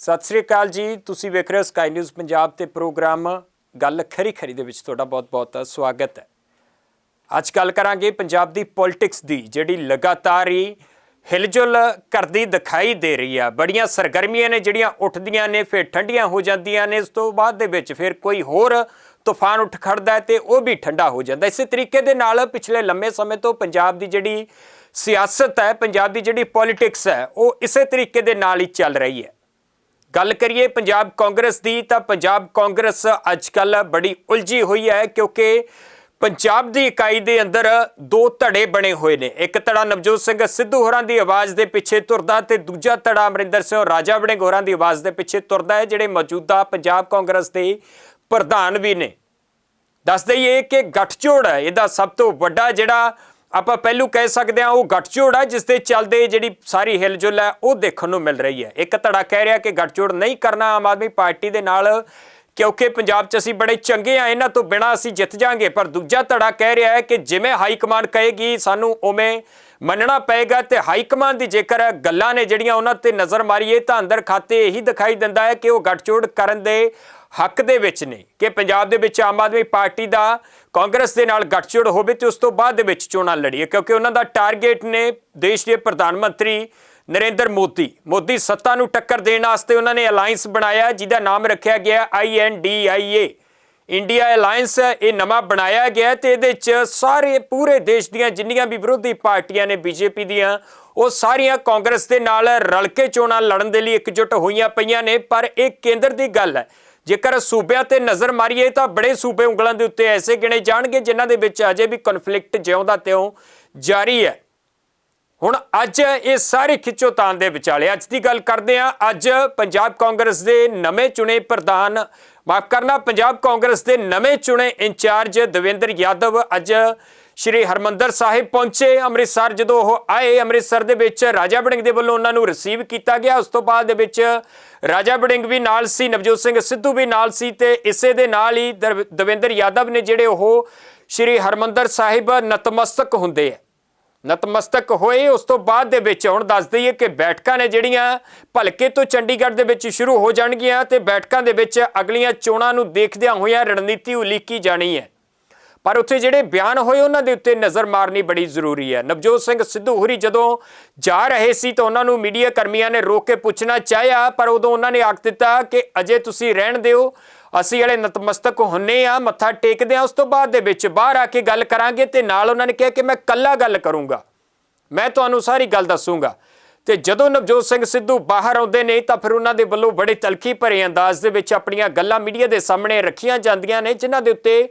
ਸਤਿ ਸ੍ਰੀ ਅਕਾਲ ਜੀ। ਤੁਸੀਂ ਵੇਖ ਰਹੇ ਹੋ ਸਕਾਈ ਨਿਊਜ਼ ਪੰਜਾਬ ਤੇ ਪ੍ਰੋਗਰਾਮ ਗੱਲ ਖਰੀ ਖਰੀ ਦੇ ਵਿੱਚ ਤੁਹਾਡਾ ਬਹੁਤ-ਬਹੁਤ ਸਵਾਗਤ ਹੈ। ਅੱਜ ਗੱਲ ਕਰਾਂਗੇ ਪੰਜਾਬ ਦੀ ਪੋਲਿਟਿਕਸ ਦੀ, ਜਿਹੜੀ ਲਗਾਤਾਰ ਹੀ ਹਿਲਜੁਲ ਕਰਦੀ ਦਿਖਾਈ ਦੇ ਰਹੀ ਆ। ਬੜੀਆਂ ਸਰਗਰਮੀਆਂ ਨੇ ਜਿਹੜੀਆਂ ਉੱਠਦੀਆਂ ਨੇ, ਫਿਰ ਠੰਡੀਆਂ ਹੋ ਜਾਂਦੀਆਂ ਨੇ, ਇਸ ਤੋਂ ਬਾਅਦ ਦੇ ਵਿੱਚ ਫਿਰ ਕੋਈ ਹੋਰ ਤੂਫਾਨ ਉੱਠ ਖੜਦਾ ਹੈ ਤੇ ਉਹ ਵੀ ਠੰਡਾ ਹੋ ਜਾਂਦਾ ਇਸੇ ਤਰੀਕੇ ਦੇ ਨਾਲ ਪਿਛਲੇ ਲੰਮੇ ਸਮੇਂ ਤੋਂ ਪੰਜਾਬ ਦੀ ਜਿਹੜੀ ਸਿਆਸਤ ਹੈ, ਪੰਜਾਬ ਦੀ ਜਿਹੜੀ ਪੋਲਿਟਿਕਸ ਹੈ, ਉਹ ਇਸੇ ਤਰੀਕੇ ਦੇ ਨਾਲ ਹੀ ਚੱਲ ਰਹੀ ਹੈ। ਗੱਲ ਕਰੀਏ ਪੰਜਾਬ ਕਾਂਗਰਸ ਦੀ, ਤਾਂ ਪੰਜਾਬ ਕਾਂਗਰਸ ਅੱਜਕੱਲ ਬੜੀ ਉਲਝੀ ਹੋਈ ਹੈ ਕਿਉਂਕਿ ਪੰਜਾਬ ਦੀ ਇਕਾਈ ਦੇ ਅੰਦਰ ਦੋ ਧੜੇ ਬਣੇ ਹੋਏ ਨੇ। ਇੱਕ ਧੜਾ ਨਵਜੋਤ ਸਿੰਘ ਸਿੱਧੂ ਹੋਰਾਂ ਦੀ ਆਵਾਜ਼ ਦੇ ਪਿੱਛੇ ਤੁਰਦਾ ਤੇ ਦੂਜਾ ਧੜਾ ਅਮਰਿੰਦਰ ਸਿੰਘ ਰਾਜਾ ਵੜਿੰਗ ਹੋਰਾਂ ਦੀ ਆਵਾਜ਼ ਦੇ ਪਿੱਛੇ ਤੁਰਦਾ ਹੈ, ਜਿਹੜੇ ਮੌਜੂਦਾ ਪੰਜਾਬ ਕਾਂਗਰਸ ਦੇ ਪ੍ਰਧਾਨ ਵੀ ਨੇ। ਦੱਸ ਦਈਏ ਕਿ ਗੱਠਜੋੜ ਹੈ, ਇਹਦਾ ਸਭ ਤੋਂ ਵੱਡਾ ਜਿਹੜਾ ਆਪਾਂ ਪਹਿਲੂ ਕਹਿ ਸਕਦੇ ਹਾਂ, ਉਹ ਗੱਠਜੋੜ ਹੈ, ਜਿਸ ਦੇ ਚੱਲਦੇ ਜਿਹੜੀ ਸਾਰੀ ਹਿਲਜੁਲ ਹੈ, ਉਹ ਦੇਖਣ ਨੂੰ ਮਿਲ ਰਹੀ ਹੈ। ਇੱਕ ਧੜਾ ਕਹਿ ਰਿਹਾ ਕਿ ਗੱਠਜੋੜ ਨਹੀਂ ਕਰਨਾ ਆਮ ਆਦਮੀ ਪਾਰਟੀ ਦੇ ਨਾਲ, ਕਿਉਂਕਿ ਪੰਜਾਬ 'ਚ ਅਸੀਂ ਬੜੇ ਚੰਗੇ ਆ ਇਹਨਾਂ ਤੋਂ ਬਿਨਾ ਅਸੀਂ ਜਿੱਤ ਜਾਾਂਗੇ ਪਰ ਦੂਜਾ ਧੜਾ ਕਹਿ ਰਿਹਾ ਹੈ ਕਿ ਜਿਵੇਂ ਹਾਈ ਕਮਾਂਡ ਕਹੇਗੀ, ਸਾਨੂੰ ਉਵੇਂ ਮੰਨਣਾ ਪਏਗਾ ਤੇ ਹਾਈ ਕਮਾਂਡ ਦੀ ਜੇਕਰ ਗੱਲਾਂ ਨੇ ਜਿਹੜੀਆਂ ਉਹਨਾਂ ਤੇ ਨਜ਼ਰ ਮਾਰੀਏ, ਤਾਂ ਅੰਦਰ ਖਾਤੇ ਇਹੀ ਦਿਖਾਈ ਦਿੰਦਾ ਹੈ ਕਿ ਉਹ ਗੱਠਜੋੜ ਕਰਨ ਦੇ ਹੱਕ ਦੇ ਵਿੱਚ ਨੇ ਕਿ ਪੰਜਾਬ ਦੇ ਵਿੱਚ ਆਮ ਆਦਮੀ ਪਾਰਟੀ ਦਾ ਕਾਂਗਰਸ ਦੇ ਨਾਲ ਗੱਠਜੋੜ ਹੋਵੇ ਤੇ ਉਸ ਤੋਂ ਬਾਅਦ ਦੇ ਵਿੱਚ ਚੋਣਾਂ ਲੜੀਏ, ਕਿਉਂਕਿ ਉਹਨਾਂ ਦਾ ਟਾਰਗੇਟ ਨੇ ਦੇਸ਼ ਦੇ ਪ੍ਰਧਾਨ ਮੰਤਰੀ ਨਰਿੰਦਰ ਮੋਦੀ। ਮੋਦੀ ਸੱਤਾ ਨੂੰ ਟੱਕਰ ਦੇਣ ਵਾਸਤੇ ਉਹਨਾਂ ਨੇ ਅਲਾਈਅੰਸ ਬਣਾਇਆ, ਜਿਹਦਾ ਨਾਮ ਰੱਖਿਆ ਗਿਆ ਆਈਐਨਡੀਆਈਏ ਇੰਡੀਆ ਅਲਾਈਅੰਸ ਇਹ ਨਵਾਂ ਬਣਾਇਆ ਗਿਆ ਤੇ ਇਹਦੇ ਚ ਸਾਰੇ ਪੂਰੇ ਦੇਸ਼ ਦੀਆਂ ਜਿੰਨੀਆਂ ਵੀ ਵਿਰੋਧੀ ਪਾਰਟੀਆਂ ਨੇ ਬੀਜੇਪੀ ਦੀਆਂ, ਉਹ ਸਾਰੀਆਂ ਕਾਂਗਰਸ ਦੇ ਨਾਲ ਰਲ ਕੇ ਚੋਣਾਂ ਲੜਨ ਦੇ ਲਈ ਇਕਜੁੱਟ ਹੋਈਆਂ ਪਈਆਂ ਨੇ। ਪਰ ਇਹ ਕੇਂਦਰ ਦੀ ਗੱਲ ਹੈ ਜੇਕਰ ਸੂਬਿਆਂ ਤੇ ਨਜ਼ਰ ਮਾਰੀਏ ਤਾਂ ਬੜੇ ਸੂਬੇ ਉਂਗਲਾਂ ਦੇ ਉੱਤੇ ਐਸੇ ਗਿਣੇ ਜਾਣਗੇ ਜਿਨ੍ਹਾਂ ਦੇ ਵਿੱਚ ਅਜੇ ਵੀ ਕਨਫਲਿਕਟ ਜਿਉਂਦਾ ਤਿਉਂ ਜਾਰੀ ਹੈ। ਹੁਣ ਅੱਜ ਇਹ ਸਾਰੇ ਖਿੱਚੋਤਾਣ ਦੇ ਵਿਚਾਲੇ ਅੱਜ ਦੀ ਗੱਲ ਕਰਦੇ ਹਾਂ। ਅੱਜ ਪੰਜਾਬ ਕਾਂਗਰਸ ਦੇ ਨਵੇਂ ਚੁਣੇ ਪ੍ਰਧਾਨ, ਮਾਫ ਕਰਨਾ, ਪੰਜਾਬ ਕਾਂਗਰਸ ਦੇ ਨਵੇਂ ਚੁਣੇ ਇੰਚਾਰਜ ਦਵਿੰਦਰ ਯਾਦਵ ਅੱਜ ਸ਼੍ਰੀ ਹਰਮੰਦਰ ਸਾਹਿਬ ਪਹੁੰਚੇ। ਅੰਮ੍ਰਿਤਸਰ ਜਦੋਂ ਉਹ ਆਏ, ਅੰਮ੍ਰਿਤਸਰ ਦੇ ਵਿੱਚ ਰਾਜਾ ਬੜਿੰਗ ਦੇ ਵੱਲੋਂ ਉਹਨਾਂ ਨੂੰ ਰਿਸੀਵ ਕੀਤਾ ਗਿਆ। ਉਸ ਤੋਂ ਬਾਅਦ ਦੇ ਵਿੱਚ ਰਾਜਾ ਬੜਿੰਗ ਵੀ ਨਾਲ ਸੀ, ਨਵਜੋਤ ਸਿੰਘ ਸਿੱਧੂ ਵੀ ਨਾਲ ਸੀ ਤੇ ਇਸੇ ਦੇ ਨਾਲ ਹੀ ਦਵਿੰਦਰ ਯਾਦਵ ਨੇ ਜਿਹੜੇ ਉਹ ਸ਼੍ਰੀ ਹਰਮੰਦਰ ਸਾਹਿਬ ਨਤਮਸਤਕ ਹੁੰਦੇ ਆ। ਨਤਮਸਤਕ ਹੋਏ। ਉਸ ਤੋਂ ਬਾਅਦ ਦੇ ਵਿੱਚ ਹੁਣ ਦੱਸ ਦਈਏ ਕਿ ਬੈਠਕਾਂ ਨੇ ਜਿਹੜੀਆਂ ਭਲਕੇ ਤੋਂ ਚੰਡੀਗੜ੍ਹ ਦੇ ਵਿੱਚ ਸ਼ੁਰੂ ਹੋ ਜਾਣਗੀਆਂ ਤੇ ਬੈਠਕਾਂ ਦੇ ਵਿੱਚ ਅਗਲੀਆਂ ਚੋਣਾਂ ਨੂੰ ਦੇਖਦਿਆਂ ਹੋਇਆਂ ਰਣਨੀਤੀ ਉਲੀਕੀ ਜਾਣੀ ਹੈ। ਪਰ ਉੱਥੇ ਜਿਹੜੇ ਬਿਆਨ ਹੋਏ, ਉਹਨਾਂ ਦੇ ਉੱਤੇ ਨਜ਼ਰ ਮਾਰਨੀ ਬੜੀ ਜ਼ਰੂਰੀ ਹੈ। ਨਵਜੋਤ ਸਿੰਘ ਸਿੱਧੂ ਹੁਰੀ ਜਦੋਂ ਜਾ ਰਹੇ ਸੀ ਤਾਂ ਉਹਨਾਂ ਨੂੰ ਮੀਡੀਆ ਕਰਮੀਆਂ ਨੇ ਰੋਕ ਕੇ ਪੁੱਛਣਾ ਚਾਹਿਆ, ਪਰ ਉਦੋਂ ਉਹਨਾਂ ਨੇ ਆਖ ਦਿੱਤਾ ਕਿ ਅਜੇ ਤੁਸੀਂ ਰਹਿਣ ਦਿਓ, ਅਸੀਂ ਵਾਲੇ ਨਤਮਸਤਕ ਹੁੰਨੇ ਆ, ਮੱਥਾ ਟੇਕਦੇ ਆ, ਉਸ ਤੋਂ ਬਾਅਦ ਦੇ ਵਿੱਚ ਬਾਹਰ ਆ ਕੇ ਗੱਲ ਕਰਾਂਗੇ ਤੇ ਨਾਲ ਉਹਨਾਂ ਨੇ ਕਿਹਾ ਕਿ ਮੈਂ ਕੱਲਾ ਗੱਲ ਕਰੂੰਗਾ। ਮੈਂ ਤੁਹਾਨੂੰ ਸਾਰੀ ਗੱਲ ਦੱਸੂੰਗਾ। ਤੇ ਜਦੋਂ ਨਵਜੋਤ ਸਿੰਘ ਸਿੱਧੂ ਬਾਹਰ ਆਉਂਦੇ ਨੇ, ਤਾਂ ਫਿਰ ਉਹਨਾਂ ਦੇ ਵੱਲੋਂ ਬੜੇ ਤਲਖੀ ਭਰੇ ਅੰਦਾਜ਼ ਦੇ ਵਿੱਚ ਆਪਣੀਆਂ ਗੱਲਾਂ ਮੀਡੀਆ ਦੇ ਸਾਹਮਣੇ ਰੱਖੀਆਂ ਜਾਂਦੀਆਂ ਨੇ, ਜਿਨ੍ਹਾਂ ਦੇ ਉੱਤੇ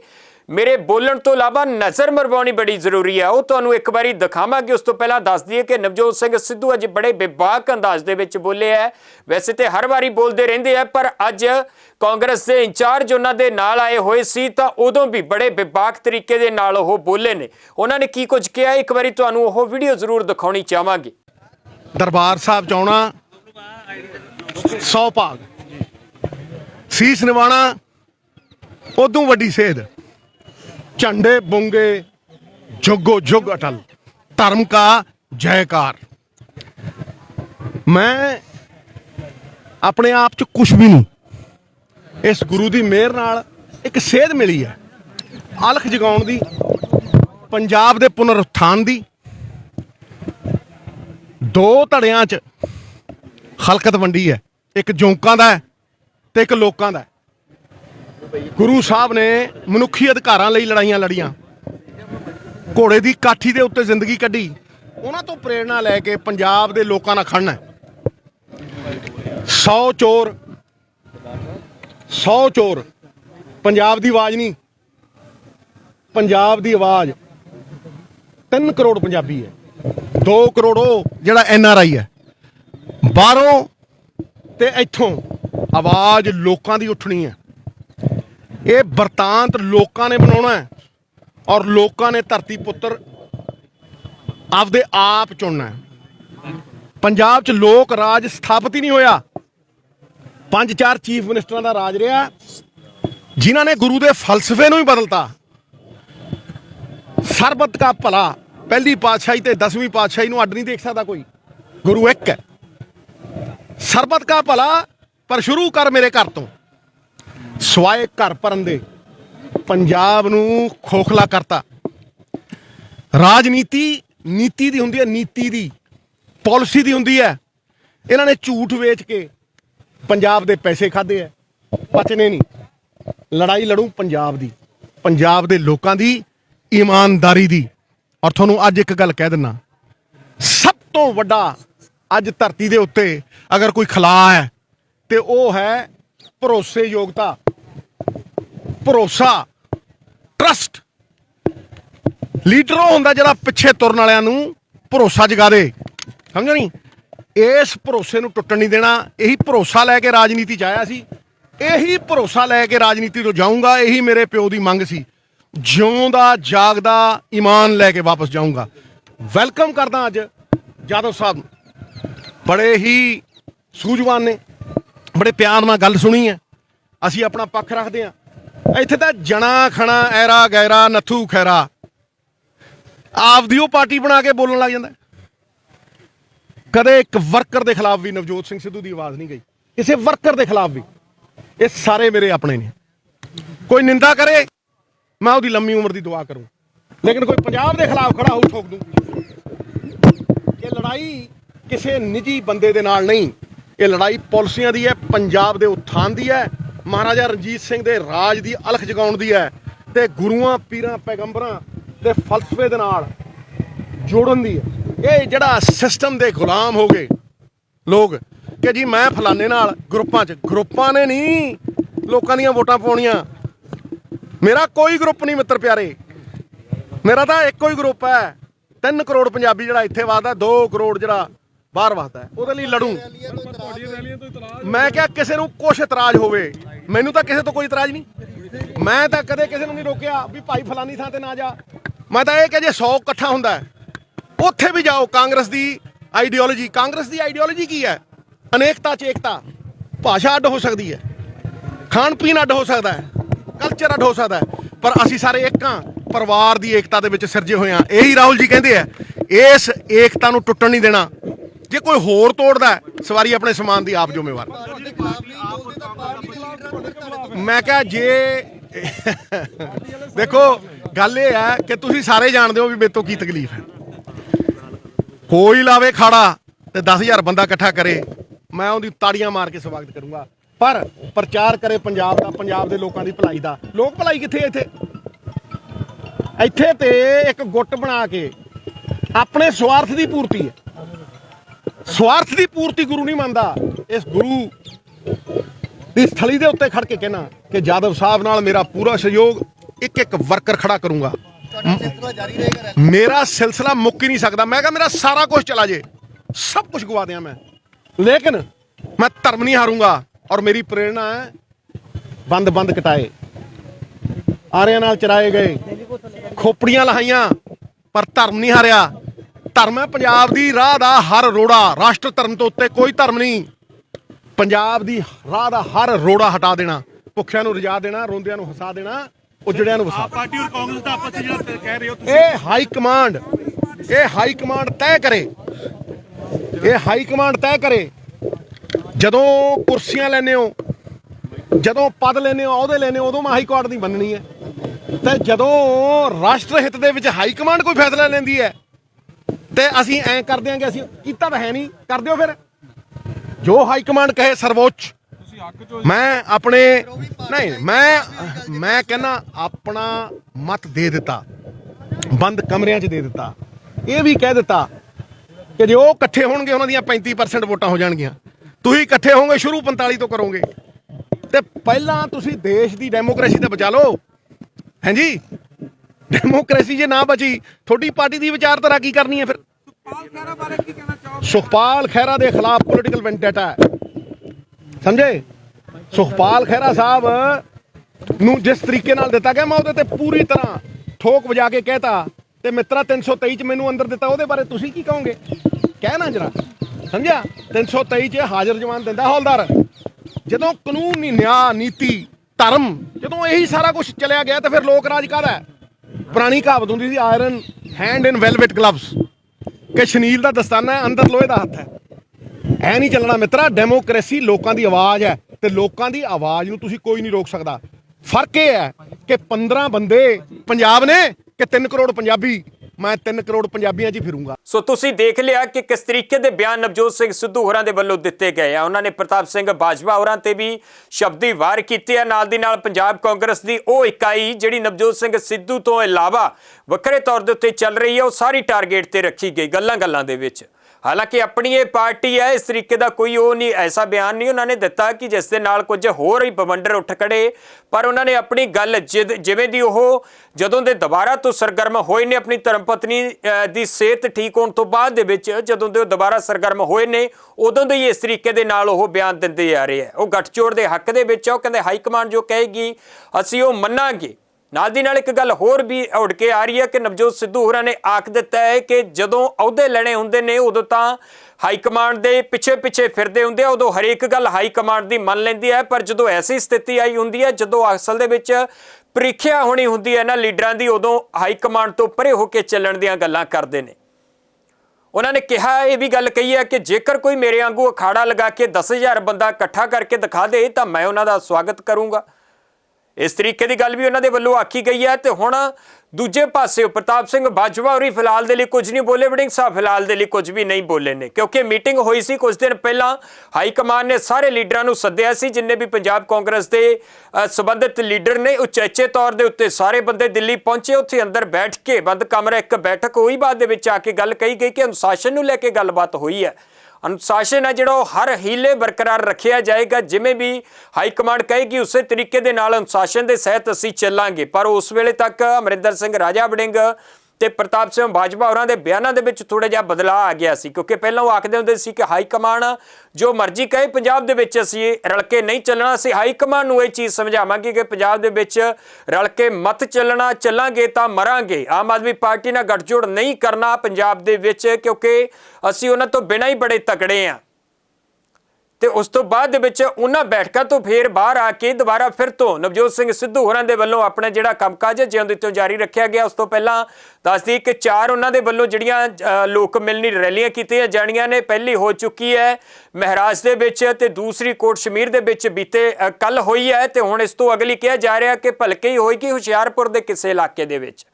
ਮੇਰੇ ਬੋਲਣ ਤੋਂ ਇਲਾਵਾ ਨਜ਼ਰ ਮਰਵਾਉਣੀ ਬੜੀ ਜ਼ਰੂਰੀ ਹੈ। ਉਹ ਤੁਹਾਨੂੰ ਇੱਕ ਵਾਰੀ ਦਿਖਾਵਾਂਗੇ। ਉਸ ਤੋਂ ਪਹਿਲਾਂ ਦੱਸ ਦਈਏ ਕਿ ਨਵਜੋਤ ਸਿੰਘ ਸਿੱਧੂ ਅੱਜ ਬੜੇ ਬੇਬਾਕ ਅੰਦਾਜ਼ ਦੇ ਵਿੱਚ ਬੋਲੇ ਹੈ। ਵੈਸੇ ਤੇ ਹਰ ਵਾਰੀ ਬੋਲਦੇ ਰਹਿੰਦੇ ਆ ਪਰ ਅੱਜ ਕਾਂਗਰਸ ਦੇ ਇੰਚਾਰਜ ਉਹਨਾਂ ਦੇ ਨਾਲ ਆਏ ਹੋਏ ਸੀ ਤਾਂ ਉਦੋਂ ਵੀ ਬੜੇ ਬੇਬਾਕ ਤਰੀਕੇ ਦੇ ਨਾਲ ਉਹ ਬੋਲੇ ਨੇ। ਉਹਨਾਂ ਨੇ ਕੀ ਕੁਝ ਕਿਹਾ? ਇੱਕ ਵਾਰੀ ਤੁਹਾਨੂੰ ਉਹ ਵੀਡੀਓ ਜ਼ਰੂਰ ਦਿਖਾਉਣੀ ਚਾਹਾਂਗੇ। ਦਰਬਾਰ ਸਾਹਿਬ ਚ ਆਉਣਾ 100 ਭਾਗ। ਸੀਸ ਨਿਵਾਣਾ, ਉਦੋਂ ਵੱਡੀ ਸੇਧ। ਝੰਡੇ ਬੁੰਗੇ, ਜੁਗੋ ਜੁਗ ਅਟਲ। ਧਰਮ ਕਾ ਜੈਕਾਰ। ਮੈਂ ਆਪਣੇ ਆਪ ਚ ਕੁਝ ਵੀ ਨਹੀਂ। ਇਸ ਗੁਰੂ ਦੀ ਮਿਹਰ ਨਾਲ ਇੱਕ ਸੇਧ ਮਿਲੀ ਹੈ। ਅਲਖ ਜਗਾਉਣ ਦੀ, ਪੰਜਾਬ ਦੇ ਪੁਨਰ ਉਥਾਨ ਦੀ। ਦੋ ਧੜਿਆਂ 'ਚ ਖਲਕਤ ਵੰਡੀ ਹੈ। ਇੱਕ ਜੌਂਕਾਂ ਦਾ ਹੈ ਤੇ ਇੱਕ ਲੋਕਾਂ ਦਾ ਗੁਰੂ ਸਾਹਿਬ ਨੇ ਮਨੁੱਖੀ ਅਧਿਕਾਰਾਂ ਲਈ ਲੜਾਈਆਂ ਲੜੀਆਂ। ਘੋੜੇ ਦੀ ਕਾਠੀ ਦੇ ਉੱਤੇ ਜ਼ਿੰਦਗੀ ਕੱਢੀ। ਉਹਨਾਂ ਤੋਂ ਪ੍ਰੇਰਣਾ ਲੈ ਕੇ ਪੰਜਾਬ ਦੇ ਲੋਕਾਂ ਨਾਲ ਖੜਨਾ 100 ਚੋਰ 100 ਚੋਰ। ਪੰਜਾਬ ਦੀ ਆਵਾਜ਼ ਨਹੀਂ। ਪੰਜਾਬ ਦੀ ਆਵਾਜ਼। 3 ਕਰੋੜ ਪੰਜਾਬੀ ਹੈ। 2 ਕਰੋੜ ਉਹ ਜਿਹੜਾ ਐਨ ਆਰ ਆਈ ਹੈ। ਬਾਹਰੋਂ ਤੇ ਇੱਥੋਂ ਆਵਾਜ਼ ਲੋਕਾਂ ਦੀ ਉੱਠਣੀ ਹੈ। ਇਹ ਵਰਤਾਂਤ ਲੋਕਾਂ ਨੇ ਬਣਾਉਣਾ ਹੈ ਔਰ ਲੋਕਾਂ ਨੇ ਧਰਤੀ ਪੁੱਤਰ ਆਪਦੇ ਆਪ ਚੁਣਨਾ ਹੈ। ਪੰਜਾਬ 'ਚ ਲੋਕ ਰਾਜ ਸਥਾਪਿਤ ਹੀ ਨਹੀਂ ਹੋਇਆ। ਪੰਜ ਚਾਰ ਚੀਫ ਮਿਨਿਸਟਰਾਂ ਦਾ ਰਾਜ ਰਿਹਾ, ਜਿਨ੍ਹਾਂ ਨੇ ਗੁਰੂ ਦੇ ਫਲਸਫੇ ਨੂੰ ਹੀ ਬਦਲਤਾ। ਸਰਬਤ ਦਾ ਭਲਾ, ਪਹਿਲੀ ਪਾਤਸ਼ਾਹੀ ਤੇ 10ਵੀਂ ਪਾਤਸ਼ਾਹੀ ਨੂੰ ਅੱਡ ਨਹੀਂ ਦੇਖ ਸਕਦਾ ਕੋਈ। ਗੁਰੂ ਇੱਕ ਹੈ। ਸਰਬਤ ਦਾ ਭਲਾ, ਪਰ ਸ਼ੁਰੂ ਕਰ ਮੇਰੇ ਘਰ ਤੋਂ। ਸਵਾਏ ਘਰ ਭਰਨ ਦੇ, ਪੰਜਾਬ ਨੂੰ ਖੋਖਲਾ ਕਰਤਾ। ਰਾਜਨੀਤੀ ਨੀਤੀ ਦੀ ਹੁੰਦੀ ਹੈ, ਨੀਤੀ ਦੀ, ਪਾਲਿਸੀ ਦੀ ਹੁੰਦੀ ਹੈ। ਇਹਨਾਂ ਨੇ ਝੂਠ ਵੇਚ ਕੇ ਪੰਜਾਬ ਦੇ ਪੈਸੇ ਖਾਦੇ ਐ ਪਚਨੇ ਨਹੀਂ। ਲੜਾਈ ਲੜੂ ਪੰਜਾਬ ਦੀ, ਪੰਜਾਬ ਦੇ ਲੋਕਾਂ ਦੀ, ਇਮਾਨਦਾਰੀ ਦੀ। ਔਰ ਤੁਹਾਨੂੰ ਅੱਜ ਇੱਕ ਗੱਲ ਕਹਿ ਦਿੰਨਾ ਸਭ ਤੋਂ ਵੱਡਾ ਅੱਜ ਧਰਤੀ ਦੇ ਉੱਤੇ ਅਗਰ ਕੋਈ ਖਲਾ ਹੈ, ਤੇ ਉਹ ਹੈ ਭਰੋਸੇਯੋਗਤਾ ਭਰੋਸਾ ਟਰਸਟ ਲੀਡਰ ਉਹ ਹੁੰਦਾ ਜਿਹੜਾ ਪਿੱਛੇ ਤੁਰਨ ਵਾਲਿਆਂ ਨੂੰ ਭਰੋਸਾ ਜਗਾ ਦੇ, ਸਮਝੋ ਨਹੀਂ? ਇਸ ਭਰੋਸੇ ਨੂੰ ਟੁੱਟਣ ਨਹੀਂ ਦੇਣਾ, ਇਹੀ ਭਰੋਸਾ ਲੈ ਕੇ ਰਾਜਨੀਤੀ 'ਚ ਆਇਆ ਸੀ। ਇਹੀ ਭਰੋਸਾ ਲੈ ਕੇ ਰਾਜਨੀਤੀ ਤੋਂ ਜਾਊਂਗਾ, ਇਹੀ ਮੇਰੇ ਪਿਓ ਦੀ ਮੰਗ ਸੀ। ਜਿਉਂਦਾ, ਜਾਗਦਾ, ਈਮਾਨ ਲੈ ਕੇ ਵਾਪਸ ਜਾਊਂਗਾ। ਵੈਲਕਮ ਕਰਦਾ ਅੱਜ ਜਾਦਵ ਸਾਹਿਬ ਬੜੇ ਹੀ ਸੂਝਵਾਨ ਨੇ। ਬੜੇ ਪਿਆਰ ਨਾਲ ਗੱਲ ਸੁਣੀ ਹੈ। ਅਸੀਂ ਆਪਣਾ ਪੱਖ ਰੱਖਦੇ ਹਾਂ। ਇੱਥੇ ਤਾਂ ਜਣਾ ਖਣਾ, ਐਰਾ ਗੈਰਾ, ਨੱਥੂ ਖੈਰਾ। ਆਪਦੀ ਉਹ ਪਾਰਟੀ ਬਣਾ ਕੇ ਬੋਲਣ ਲੱਗ ਜਾਂਦਾ। ਕਦੇ ਇੱਕ ਵਰਕਰ ਦੇ ਖਿਲਾਫ ਵੀ ਨਵਜੋਤ ਸਿੰਘ ਸਿੱਧੂ ਦੀ ਆਵਾਜ਼ ਨਹੀਂ ਗਈ। ਕਿਸੇ ਵਰਕਰ ਦੇ ਖਿਲਾਫ ਵੀ। ਇਹ ਸਾਰੇ ਮੇਰੇ ਆਪਣੇ ਨੇ। ਕੋਈ ਨਿੰਦਾ ਕਰੇ, ਮੈਂ ਉਹਦੀ ਲੰਮੀ ਉਮਰ ਦੀ ਦੁਆ ਕਰੂੰ। ਲੇਕਿਨ ਕੋਈ ਪੰਜਾਬ ਦੇ ਖਿਲਾਫ ਖੜਾ ਹੋਊ ਠੋਕ ਦੂੰ। ਇਹ ਲੜਾਈ ਕਿਸੇ ਨਿੱਜੀ ਬੰਦੇ ਦੇ ਨਾਲ ਨਹੀਂ। ਇਹ ਲੜਾਈ ਪਾਲਿਸੀਆਂ ਦੀ ਹੈ, ਪੰਜਾਬ ਦੇ ਉત્ਥਾਨ ਦੀ ਹੈ, ਮਹਾਰਾਜਾ ਰਣਜੀਤ ਸਿੰਘ ਦੇ ਰਾਜ ਦੀ ਅਲਖ ਜਗਾਉਣ ਦੀ ਹੈ ਤੇ ਗੁਰੂਆਂ, ਪੀਰਾਂ, ਪੈਗੰਬਰਾਂ ਦੇ ਫਲਸਫੇ ਦੇ ਨਾਲ ਜੋੜਨ ਦੀ ਹੈ। ਇਹ ਜਿਹੜਾ ਸਿਸਟਮ ਦੇ ਗੁਲਾਮ ਹੋ ਗਏ ਲੋਕ, ਕਿ ਜੀ ਮੈਂ ਫਲਾਣੇ ਨਾਲ ਗਰੁੱਪਾਂ 'ਚ, ਗਰੁੱਪਾਂ ਨੇ ਨਹੀਂ ਲੋਕਾਂ ਦੀਆਂ ਵੋਟਾਂ ਪਾਉਣੀਆਂ। ਮੇਰਾ ਕੋਈ ਗਰੁੱਪ ਨਹੀਂ ਮਿੱਤਰ ਪਿਆਰੇ। ਮੇਰਾ ਤਾਂ ਇੱਕੋ ਹੀ ਗਰੁੱਪ ਹੈ। 3 ਕਰੋੜ ਪੰਜਾਬੀ ਜਿਹੜਾ ਇੱਥੇ ਵਾਸਦਾ 2 ਕਰੋੜ ਜਿਹੜਾ ਬਾਹਰ ਵਸਦਾ ਹੈ। ਉਹਦੇ ਲਈ ਲੜੂੰ। ਮੈਂ ਕਿਹਾ ਕਿਸੇ ਨੂੰ ਕੁਛ ਇਤਰਾਜ਼ ਹੋਵੇ, ਮੈਨੂੰ ਤਾਂ ਕਿਸੇ ਤੋਂ ਕੋਈ ਇਤਰਾਜ਼ ਨਹੀਂ। ਮੈਂ ਤਾਂ ਕਦੇ ਕਿਸੇ ਨੂੰ ਨਹੀਂ ਰੋਕਿਆ ਵੀ ਭਾਈ ਫਲਾਨੀ ਥਾਂ ਤੇ ਨਾ ਜਾ। ਮੈਂ ਤਾਂ ਇਹ ਕਿ ਜੇ 100 ਇਕੱਠਾ ਹੁੰਦਾ ਉੱਥੇ ਵੀ ਜਾਓ, ਕਾਂਗਰਸ ਦੀ ਆਈਡੀਓਲੋਜੀ ਕਾਂਗਰਸ ਦੀ ਆਈਡੀਓਲੋਜੀ ਕੀ ਹੈ? ਅਨੇਕਤਾ ਚ ਏਕਤਾ। ਭਾਸ਼ਾ ਅੱਡ ਹੋ ਸਕਦੀ ਹੈ। ਖਾਣ ਪੀਣ ਅੱਡ ਹੋ ਸਕਦਾ ਹੈ। ਕਲਚਰ ਅੱਡ ਹੋ ਸਕਦਾ ਹੈ। ਪਰ ਅਸੀਂ ਸਾਰੇ ਇੱਕ ਹਾਂ। ਪਰਿਵਾਰ ਦੀ ਏਕਤਾ ਦੇ ਵਿੱਚ ਸਿਰਜੇ ਹੋਏ ਹਾਂ। ਇਹੀ ਰਾਹੁਲ ਜੀ ਕਹਿੰਦੇ ਆ, ਇਸ ਏਕਤਾ ਨੂੰ ਟੁੱਟਣ ਨਹੀਂ ਦੇਣਾ। ਜੇ ਕੋਈ ਹੋਰ ਤੋੜਦਾ ਸਵਾਰੀ ਆਪਣੇ ਸਮਾਨ ਦੀ ਆਪ ਜ਼ਿੰਮੇਵਾਰ। ਮੈਂ ਕਿਹਾ ਜੇ ਦੇਖੋ, ਗੱਲ ਇਹ ਹੈ ਕਿ ਤੁਸੀਂ ਸਾਰੇ ਜਾਣਦੇ ਹੋ ਵੀ ਮੇਰੇ ਤੋਂ ਕੀ ਤਕਲੀਫ ਹੈ। ਕੋਈ ਲਾਵੇ ਖਾੜਾ ਤੇ 10000 ਬੰਦਾ ਇਕੱਠਾ ਕਰੇ, ਮੈਂ ਉਹਦੀ ਤਾੜੀਆਂ ਮਾਰ ਕੇ ਸਵਾਗਤ ਕਰੂੰਗਾ। ਪਰ ਪ੍ਰਚਾਰ ਕਰੇ ਪੰਜਾਬ ਦਾ, ਪੰਜਾਬ ਦੇ ਲੋਕਾਂ ਦੀ ਭਲਾਈ ਦਾ। ਲੋਕ ਭਲਾਈ ਕਿੱਥੇ ਇੱਥੇ? ਇੱਥੇ ਤੇ ਇੱਕ ਗੁੱਟ ਬਣਾ ਕੇ ਆਪਣੇ ਸਵਾਰਥ ਦੀ ਪੂਰਤੀ ਹੈ। ਸਵਾਰਥ ਦੀ ਪੂਰਤੀ ਗੁਰੂ ਨਹੀਂ ਮੰਨਦਾ। ਇਸ ਗੁਰੂ ਦੀ ਥਲੀ ਦੇ ਉੱਤੇ ਖੜ ਕੇ ਕਹਿਣਾ ਕਿ ਜਾਦਵ ਸਾਹਿਬ ਨਾਲ ਮੇਰਾ ਪੂਰਾ ਸਹਿਯੋਗ ਇੱਕ ਇੱਕ ਵਰਕਰ ਖੜਾ ਕਰੂੰਗਾ। ਮੇਰਾ ਸਿਲਸਿਲਾ ਮੁੱਕ ਹੀ ਨਹੀਂ ਸਕਦਾ। ਮੈਂ ਕਿਹਾ ਮੇਰਾ ਸਾਰਾ ਕੁਝ ਚਲਾ ਜੇ। ਸਭ ਕੁਝ ਗਵਾ ਦਿਆਂ ਮੈਂ। ਲੇਕਿਨ ਮੈਂ ਧਰਮ ਨਹੀਂ ਹਾਰੂੰਗਾ ਔਰ ਮੇਰੀ ਪ੍ਰੇਰਣਾ ਹੈ ਬੰਦ ਬੰਦ ਕਟਾਏ। ਆਰਿਆਂ ਨਾਲ ਚਰਾਏ ਗਏ। ਖੋਪੜੀਆਂ ਲਹਾਈਆਂ ਪਰ ਧਰਮ ਨਹੀਂ ਹਾਰਿਆ। ਧਰਮ ਹੈ ਪੰਜਾਬ ਦੀ ਰਾਹ ਦਾ ਹਰ ਰੋੜਾ ਰਾਸ਼ਟਰ ਧਰਮ ਤੋਂ ਉੱਤੇ ਕੋਈ ਧਰਮ ਨਹੀਂ। ਪੰਜਾਬ ਦੀ ਰਾਹ ਦਾ ਹਰ ਰੋੜਾ ਹਟਾ ਦੇਣਾ ਭੁੱਖਿਆਂ ਨੂੰ ਰਜਾ ਦੇਣਾ ਰੋਂਦਿਆਂ ਨੂੰ ਹਸਾ ਦੇਣਾ ਉਜੜਿਆਂ ਨੂੰ ਵਸਾ ਪਾਰਟੀ ਔਰ ਕਾਂਗਰਸ ਦਾ ਆਪਸ ਵਿੱਚ ਜਿਹੜਾ ਕਹਿ ਰਹੇ ਹੋ ਤੁਸੀਂ। ਇਹ ਹਾਈ ਕਮਾਂਡ ਇਹ ਹਾਈ ਕਮਾਂਡ ਤੈਅ ਕਰੇ। ਇਹ ਹਾਈ ਕਮਾਂਡ ਤੈਅ ਕਰੇ। ਜਦੋਂ ਕੁਰਸੀਆਂ ਲੈਨੇ ਹੋ ਜਦੋਂ ਪਦ ਲੈਨੇ ਹੋ ਅਹੁਦੇ ਲੈਨੇ ਹੋ ਉਦੋਂ ਮੈਂ ਹਾਈ ਕੋਰਟ ਦੀ ਮੰਨਣੀ ਹੈ। ਤੇ ਜਦੋਂ ਰਾਸ਼ਟਰ ਹਿੱਤ ਦੇ ਵਿੱਚ ਹਾਈ ਕਮਾਂਡ ਕੋਈ ਫੈਸਲਾ ਲੈਂਦੀ ਹੈ ਤੇ ਅਸੀਂ ਐਂ ਕਰ ਦਿਆਂਗੇ ਅਸੀਂ ਕੀਤਾ ਤਾਂ ਹੈ ਨਹੀਂ, ਕਰ ਦਿਓ ਫਿਰ। ਜੋ ਹਾਈ ਕਮਾਂਡ ਕਹੇ ਸਰਵੋੱਚ। ਮੈਂ ਆਪਣੇ, ਨਹੀਂ, ਮੈਂ ਮੈਂ ਕਹਿੰਦਾ ਆਪਣਾ ਮਤ ਦੇ ਦਿੱਤਾ। ਬੰਦ ਕਮਰਿਆਂ 'ਚ ਦੇ ਦਿੱਤਾ। ਇਹ ਵੀ ਕਹਿ ਦਿੱਤਾ ਕਿ ਜੇ ਉਹ ਇਕੱਠੇ ਹੋਣਗੇ, ਉਹਨਾਂ ਦੀਆਂ 35% ਵੋਟਾਂ ਹੋ ਜਾਣਗੀਆਂ। ਤੁਸੀਂ ਇਕੱਠੇ ਹੋਵੋਗੇ, ਸ਼ੁਰੂ 45 ਤੋਂ ਕਰੋਗੇ। ਤੇ ਪਹਿਲਾਂ ਤੁਸੀਂ ਦੇਸ਼ ਦੀ ਡੈਮੋਕ੍ਰੇਸੀ ਤੇ ਬਚਾ ਲਓ। ਹਾਂਜੀ ਡੈਮੋਕ੍ਰੇਸੀ ਜੇ ਨਾ ਬਚੀ, ਤੁਹਾਡੀ ਪਾਰਟੀ ਦੀ ਵਿਚਾਰਧਾਰਾ ਕੀ ਕਰਨੀ ਹੈ ਫਿਰ? ਸੁਖਪਾਲ ਖਹਿਰਾ ਬਾਰੇ ਕੀ ਕਹਿਣਾ ਚਾਹੋ ਸੁਖਪਾਲ ਖਹਿਰਾ ਦੇ ਖਿਲਾਫ ਪੋਲੀਟੀਕਲ ਵੈਂਡੇਟਾ ਹੈ। ਸਮਝੇ? ਸੁਖਪਾਲ ਖਹਿਰਾ ਸਾਹਿਬ ਨੂੰ ਜਿਸ ਤਰੀਕੇ ਨਾਲ ਦਿੱਤਾ ਗਿਆ, ਮੈਂ ਉਹਦੇ ਤੇ ਪੂਰੀ ਤਰ੍ਹਾਂ ਠੋਕ ਵਜਾ ਕੇ ਕਹਿਤਾ ਤੇ ਮਿੱਤਰਾ 323 ਚ ਮੈਨੂੰ ਅੰਦਰ ਦਿੱਤਾ, ਉਹਦੇ ਬਾਰੇ ਤੁਸੀਂ ਕੀ ਕਹੋਗੇ? ਕਹਿਣਾ ਜਰਾ। ਸਮਝਿਆ? 323 ਚ ਹਾਜ਼ਰ ਜਵਾਨ ਦਿੰਦਾ ਹੌਲਦਾਰ। ਜਦੋਂ ਕਾਨੂੰਨੀ, ਨਿਆਂ, ਨੀਤੀ, ਧਰਮ, ਜਦੋਂ ਇਹੀ ਸਾਰਾ ਕੁਝ ਚਲਿਆ ਗਿਆ ਤਾਂ ਫਿਰ ਲੋਕ ਰਾਜ ਕਾਹਦਾ ਹੈ? ਪੁਰਾਣੀ ਕਹਾਵਤ ਹੁੰਦੀ ਸੀ iron hand in velvet gloves ਕਿ ਸ਼ਨੀਲ ਦਾ ਦਸਤਾਨਾ ਹੈ, ਅੰਦਰ ਲੋਹੇ ਦਾ ਹੱਥ ਹੈ। ਐ ਨਹੀਂ ਚੱਲਣਾ ਮਿੱਤਰਾ ਡੈਮੋਕ੍ਰੇਸੀ ਲੋਕਾਂ ਦੀ ਆਵਾਜ਼ ਹੈ ਤੇ ਲੋਕਾਂ ਦੀ ਆਵਾਜ਼ ਨੂੰ ਤੁਸੀਂ ਕੋਈ ਨਹੀਂ ਰੋਕ ਸਕਦਾ। ਫ਼ਰਕ ਇਹ ਹੈ ਕਿ 15 ਬੰਦੇ ਪੰਜਾਬ ਨੇ ਕਿ 3 ਕਰੋੜ ਪੰਜਾਬੀ ਮੈਂ 3 ਕਰੋੜ ਪੰਜਾਬੀਆਂ 'ਚ ਹੀ ਫਿਰੂੰਗਾ। ਸੋ ਤੁਸੀਂ ਦੇਖ ਲਿਆ ਕਿ ਕਿਸ ਤਰੀਕੇ ਦੇ ਬਿਆਨ ਨਵਜੋਤ ਸਿੰਘ ਸਿੱਧੂ ਹੋਰਾਂ ਦੇ ਵੱਲੋਂ ਦਿੱਤੇ ਗਏ ਆ। ਉਹਨਾਂ ਨੇ ਪ੍ਰਤਾਪ ਸਿੰਘ ਬਾਜਵਾ ਹੋਰਾਂ ਤੇ ਵੀ ਸ਼ਬਦੀ ਵਾਰ ਕੀਤੇ ਆ। ਨਾਲ ਦੀ ਨਾਲ ਪੰਜਾਬ ਕਾਂਗਰਸ ਦੀ ਉਹ ਇਕਾਈ ਜਿਹੜੀ ਨਵਜੋਤ ਸਿੰਘ ਸਿੱਧੂ ਤੋਂ ਇਲਾਵਾ ਵੱਖਰੇ ਤੌਰ ਦੇ ਉੱਤੇ ਚੱਲ ਰਹੀ ਹੈ ਉਹ ਸਾਰੀ ਟਾਰਗੇਟ ਤੇ ਰੱਖੀ ਗਈ ਗੱਲਾਂ-ਗੱਲਾਂ ਦੇ ਵਿੱਚ। ਹਾਲਾਂਕਿ ਆਪਣੀ ਇਹ ਪਾਰਟੀ ਹੈ, ਇਸ ਤਰੀਕੇ ਦਾ ਕੋਈ ਉਹ ਨਹੀਂ, ਐਸਾ ਬਿਆਨ ਨਹੀਂ ਉਹਨਾਂ ਨੇ ਦਿੱਤਾ ਕਿ ਜਿਸ ਦੇ ਨਾਲ ਕੁਝ ਹੋਰ ਹੀ ਬਵੰਡਰ ਉੱਠ ਖੜੇ। ਪਰ ਉਹਨਾਂ ਨੇ ਆਪਣੀ ਗੱਲ ਜਿਦ- ਜਿਵੇਂ ਦੀ ਉਹ ਜਦੋਂ ਦੇ ਦੁਬਾਰਾ ਤੋਂ ਸਰਗਰਮ ਹੋਏ ਨੇ ਆਪਣੀ ਧਰਮ ਪਤਨੀ ਦੀ ਸਿਹਤ ਠੀਕ ਹੋਣ ਤੋਂ ਬਾਅਦ ਦੇ ਵਿੱਚ ਜਦੋਂ ਦੇ ਉਹ ਦੁਬਾਰਾ ਸਰਗਰਮ ਹੋਏ ਨੇ, ਉਦੋਂ ਦੇ ਹੀ ਇਸ ਤਰੀਕੇ ਦੇ ਨਾਲ ਉਹ ਬਿਆਨ ਦਿੰਦੇ ਆ ਰਹੇ ਆ ਉਹ ਗੱਠਜੋੜ ਦੇ ਹੱਕ ਦੇ ਵਿੱਚ ਆ, ਉਹ ਕਹਿੰਦੇ ਹਾਈ ਕਮਾਂਡ ਜੋ ਕਹੇਗੀ, ਅਸੀਂ ਉਹ ਮੰਨਾਂਗੇ। ਨਾਲ ਦੀ ਨਾਲ ਇੱਕ ਗੱਲ ਹੋਰ ਵੀ ਉੱਡ ਕੇ ਆ ਰਹੀ ਹੈ ਕਿ ਨਵਜੋਤ ਸਿੱਧੂ ਹੋਰਾਂ ਨੇ ਆਖ ਦਿੱਤਾ ਹੈ ਕਿ ਜਦੋਂ ਅਹੁਦੇ ਲੈਣੇ ਹੁੰਦੇ ਨੇ, ਉਦੋਂ ਤਾਂ ਹਾਈ ਕਮਾਂਡ ਦੇ ਪਿੱਛੇ ਪਿੱਛੇ ਫਿਰਦੇ ਹੁੰਦੇ ਆ, ਉਦੋਂ ਹਰੇਕ ਗੱਲ ਹਾਈ ਕਮਾਂਡ ਦੀ ਮੰਨ ਲੈਂਦੀ ਹੈ। ਪਰ ਜਦੋਂ ਐਸੀ ਸਥਿਤੀ ਆਈ ਹੁੰਦੀ ਹੈ, ਜਦੋਂ ਅਸਲ ਦੇ ਵਿੱਚ ਪ੍ਰੀਖਿਆ ਹੋਣੀ ਹੁੰਦੀ ਹੈ ਨਾ ਲੀਡਰਾਂ ਦੀ, ਉਦੋਂ ਹਾਈ ਕਮਾਂਡ ਤੋਂ ਪਰੇ ਹੋ ਕੇ ਚੱਲਣ ਦੀਆਂ ਗੱਲਾਂ ਕਰਦੇ ਨੇ। ਉਹਨਾਂ ਨੇ ਕਿਹਾ, ਇਹ ਵੀ ਗੱਲ ਕਹੀ ਹੈ ਕਿ ਜੇਕਰ ਕੋਈ ਮੇਰੇ ਵਾਂਗੂ ਅਖਾੜਾ ਲਗਾ ਕੇ 10000 ਬੰਦਾ ਇਕੱਠਾ ਕਰਕੇ ਦਿਖਾ ਦੇ, ਤਾਂ ਮੈਂ ਉਹਨਾਂ ਦਾ ਸਵਾਗਤ ਕਰੂੰਗਾ। ਇਸ ਤਰੀਕੇ ਦੀ ਗੱਲ ਵੀ ਉਹਨਾਂ ਦੇ ਵੱਲੋਂ ਆਖੀ ਗਈ ਹੈ ਤੇ ਹੁਣ ਦੂਜੇ ਪਾਸੇ ਪ੍ਰਤਾਪ ਸਿੰਘ ਬਾਜਵਾ ਹੋਰੀ ਫਿਲਹਾਲ ਦੇ ਲਈ ਕੁਝ ਨਹੀਂ ਬੋਲੇ ਵੜਿੰਗ ਸਾਹਿਬ ਫਿਲਹਾਲ ਦੇ ਲਈ ਕੁਝ ਵੀ ਨਹੀਂ ਬੋਲੇ ਨੇ ਕਿਉਂਕਿ ਮੀਟਿੰਗ ਹੋਈ ਸੀ ਕੁਝ ਦਿਨ ਪਹਿਲਾਂ ਹਾਈ ਕਮਾਨ ਨੇ ਸਾਰੇ ਲੀਡਰਾਂ ਨੂੰ ਸੱਦਿਆ ਸੀ ਜਿੰਨੇ ਵੀ ਪੰਜਾਬ ਕਾਂਗਰਸ ਦੇ ਅ, ਸੰਬੰਧਿਤ ਲੀਡਰ ਨੇ ਉਚੇਚੇ ਤੌਰ ਦੇ ਉੱਤੇ ਸਾਰੇ ਬੰਦੇ ਦਿੱਲੀ ਪਹੁੰਚੇ ਉੱਥੇ ਅੰਦਰ ਬੈਠ ਕੇ ਬੰਦ ਕਮਰਾ ਇੱਕ ਬੈਠਕ ਹੋਈ ਬਾਅਦ ਦੇ ਵਿੱਚ ਆ ਕੇ ਗੱਲ ਕਹੀ ਗਈ ਕਿ ਅਨੁਸ਼ਾਸਨ ਨੂੰ ਲੈ ਕੇ ਗੱਲਬਾਤ ਹੋਈ ਹੈ। ਅਨੁਸ਼ਾਸਨ ਹੈ ਜਿਹੜਾ ਉਹ ਹਰ ਹੀਲੇ ਬਰਕਰਾਰ ਰੱਖਿਆ ਜਾਏਗਾ, ਜਿਵੇਂ ਵੀ ਹਾਈ ਕਮਾਂਡ ਕਹੇਗੀ, ਉਸੇ ਤਰੀਕੇ ਦੇ ਨਾਲ ਅਨੁਸ਼ਾਸਨ ਦੇ ਸਹਿਤ ਅਸੀਂ ਚੱਲਾਂਗੇ। ਪਰ ਉਸ ਵੇਲੇ ਤੱਕ ਅਮਰਿੰਦਰ ਸਿੰਘ ਰਾਜਾ ਵੜਿੰਗ ਤੇ ਪ੍ਰਤਾਪ ਸਿੰਘ ਬਾਜਵਾ ਹੋਰਾਂ ਦੇ ਬਿਆਨਾਂ ਦੇ ਵਿੱਚ ਥੋੜਾ ਜਿਹਾ ਬਦਲਾਅ ਆ ਗਿਆ ਸੀ, ਕਿਉਂਕਿ ਪਹਿਲਾਂ ਉਹ ਆਖਦੇ ਹੁੰਦੇ ਸੀ ਕਿ ਹਾਈ ਕਮਾਂਡ ਜੋ ਮਰਜ਼ੀ ਕਹੇ, ਪੰਜਾਬ ਦੇ ਵਿੱਚ ਅਸੀਂ ਰਲ ਕੇ ਨਹੀਂ ਚੱਲਣਾ, ਅਸੀਂ ਹਾਈ ਕਮਾਂਡ ਨੂੰ ਇਹ ਚੀਜ਼ ਸਮਝਾਵਾਂਗੇ ਕਿ ਪੰਜਾਬ ਦੇ ਵਿੱਚ ਰਲ ਕੇ ਮਤ ਚੱਲਣਾ, ਚੱਲਾਂਗੇ ਤਾਂ ਮਰਾਂਗੇ। ਆਮ ਆਦਮੀ ਪਾਰਟੀ ਨਾਲ ਗੱਠਜੋੜ ਨਹੀਂ ਕਰਨਾ ਪੰਜਾਬ ਦੇ ਵਿੱਚ, ਕਿਉਂਕਿ ਅਸੀਂ ਉਹਨਾਂ ਤੋਂ ਬਿਨਾਂ ਹੀ ਬੜੇ ਤਕੜੇ ਆ। ਤੇ ਉਸ ਤੋਂ ਬਾਅਦ ਦੇ ਵਿੱਚ ਉਹਨਾਂ ਬੈਠਕਾਂ ਤੋਂ ਫੇਰ ਬਾਹਰ ਆ ਕੇ ਦੁਬਾਰਾ ਫਿਰ ਤੋਂ ਨਵਜੋਤ ਸਿੰਘ ਸਿੱਧੂ ਹੋਰਾਂ ਦੇ ਵੱਲੋਂ ਆਪਣਾ ਜਿਹੜਾ ਕੰਮਕਾਜ ਹੈ ਜਿਉਂਦੇ ਤੋਂ ਜਾਰੀ ਰੱਖਿਆ ਗਿਆ। ਉਸ ਤੋਂ ਪਹਿਲਾਂ ਦੱਸਦੀ ਕਿ ਚਾਰ ਉਹਨਾਂ ਦੇ ਵੱਲੋਂ ਜਿਹੜੀਆਂ ਲੋਕ ਮਿਲਣੀ ਰੈਲੀਆਂ ਕੀਤੀਆਂ ਜਾਣੀਆਂ ਨੇ। ਪਹਿਲੀ ਹੋ ਚੁੱਕੀ ਹੈ ਮਹਾਰਾਜ ਦੇ ਵਿੱਚ ਤੇ ਦੂਸਰੀ ਕੋਟ ਸ਼ਮੀਰ ਦੇ ਵਿੱਚ ਬੀਤੇ ਕੱਲ ਹੋਈ ਹੈ ਤੇ ਹੁਣ ਇਸ ਤੋਂ ਅਗਲੀ ਕਿਹਾ ਜਾ ਰਿਹਾ ਕਿ ਭਲਕੇ ਹੀ ਹੋਏਗੀ ਹੁਸ਼ਿਆਰਪੁਰ ਦੇ ਕਿਸੇ ਇਲਾਕੇ ਦੇ ਵਿੱਚ।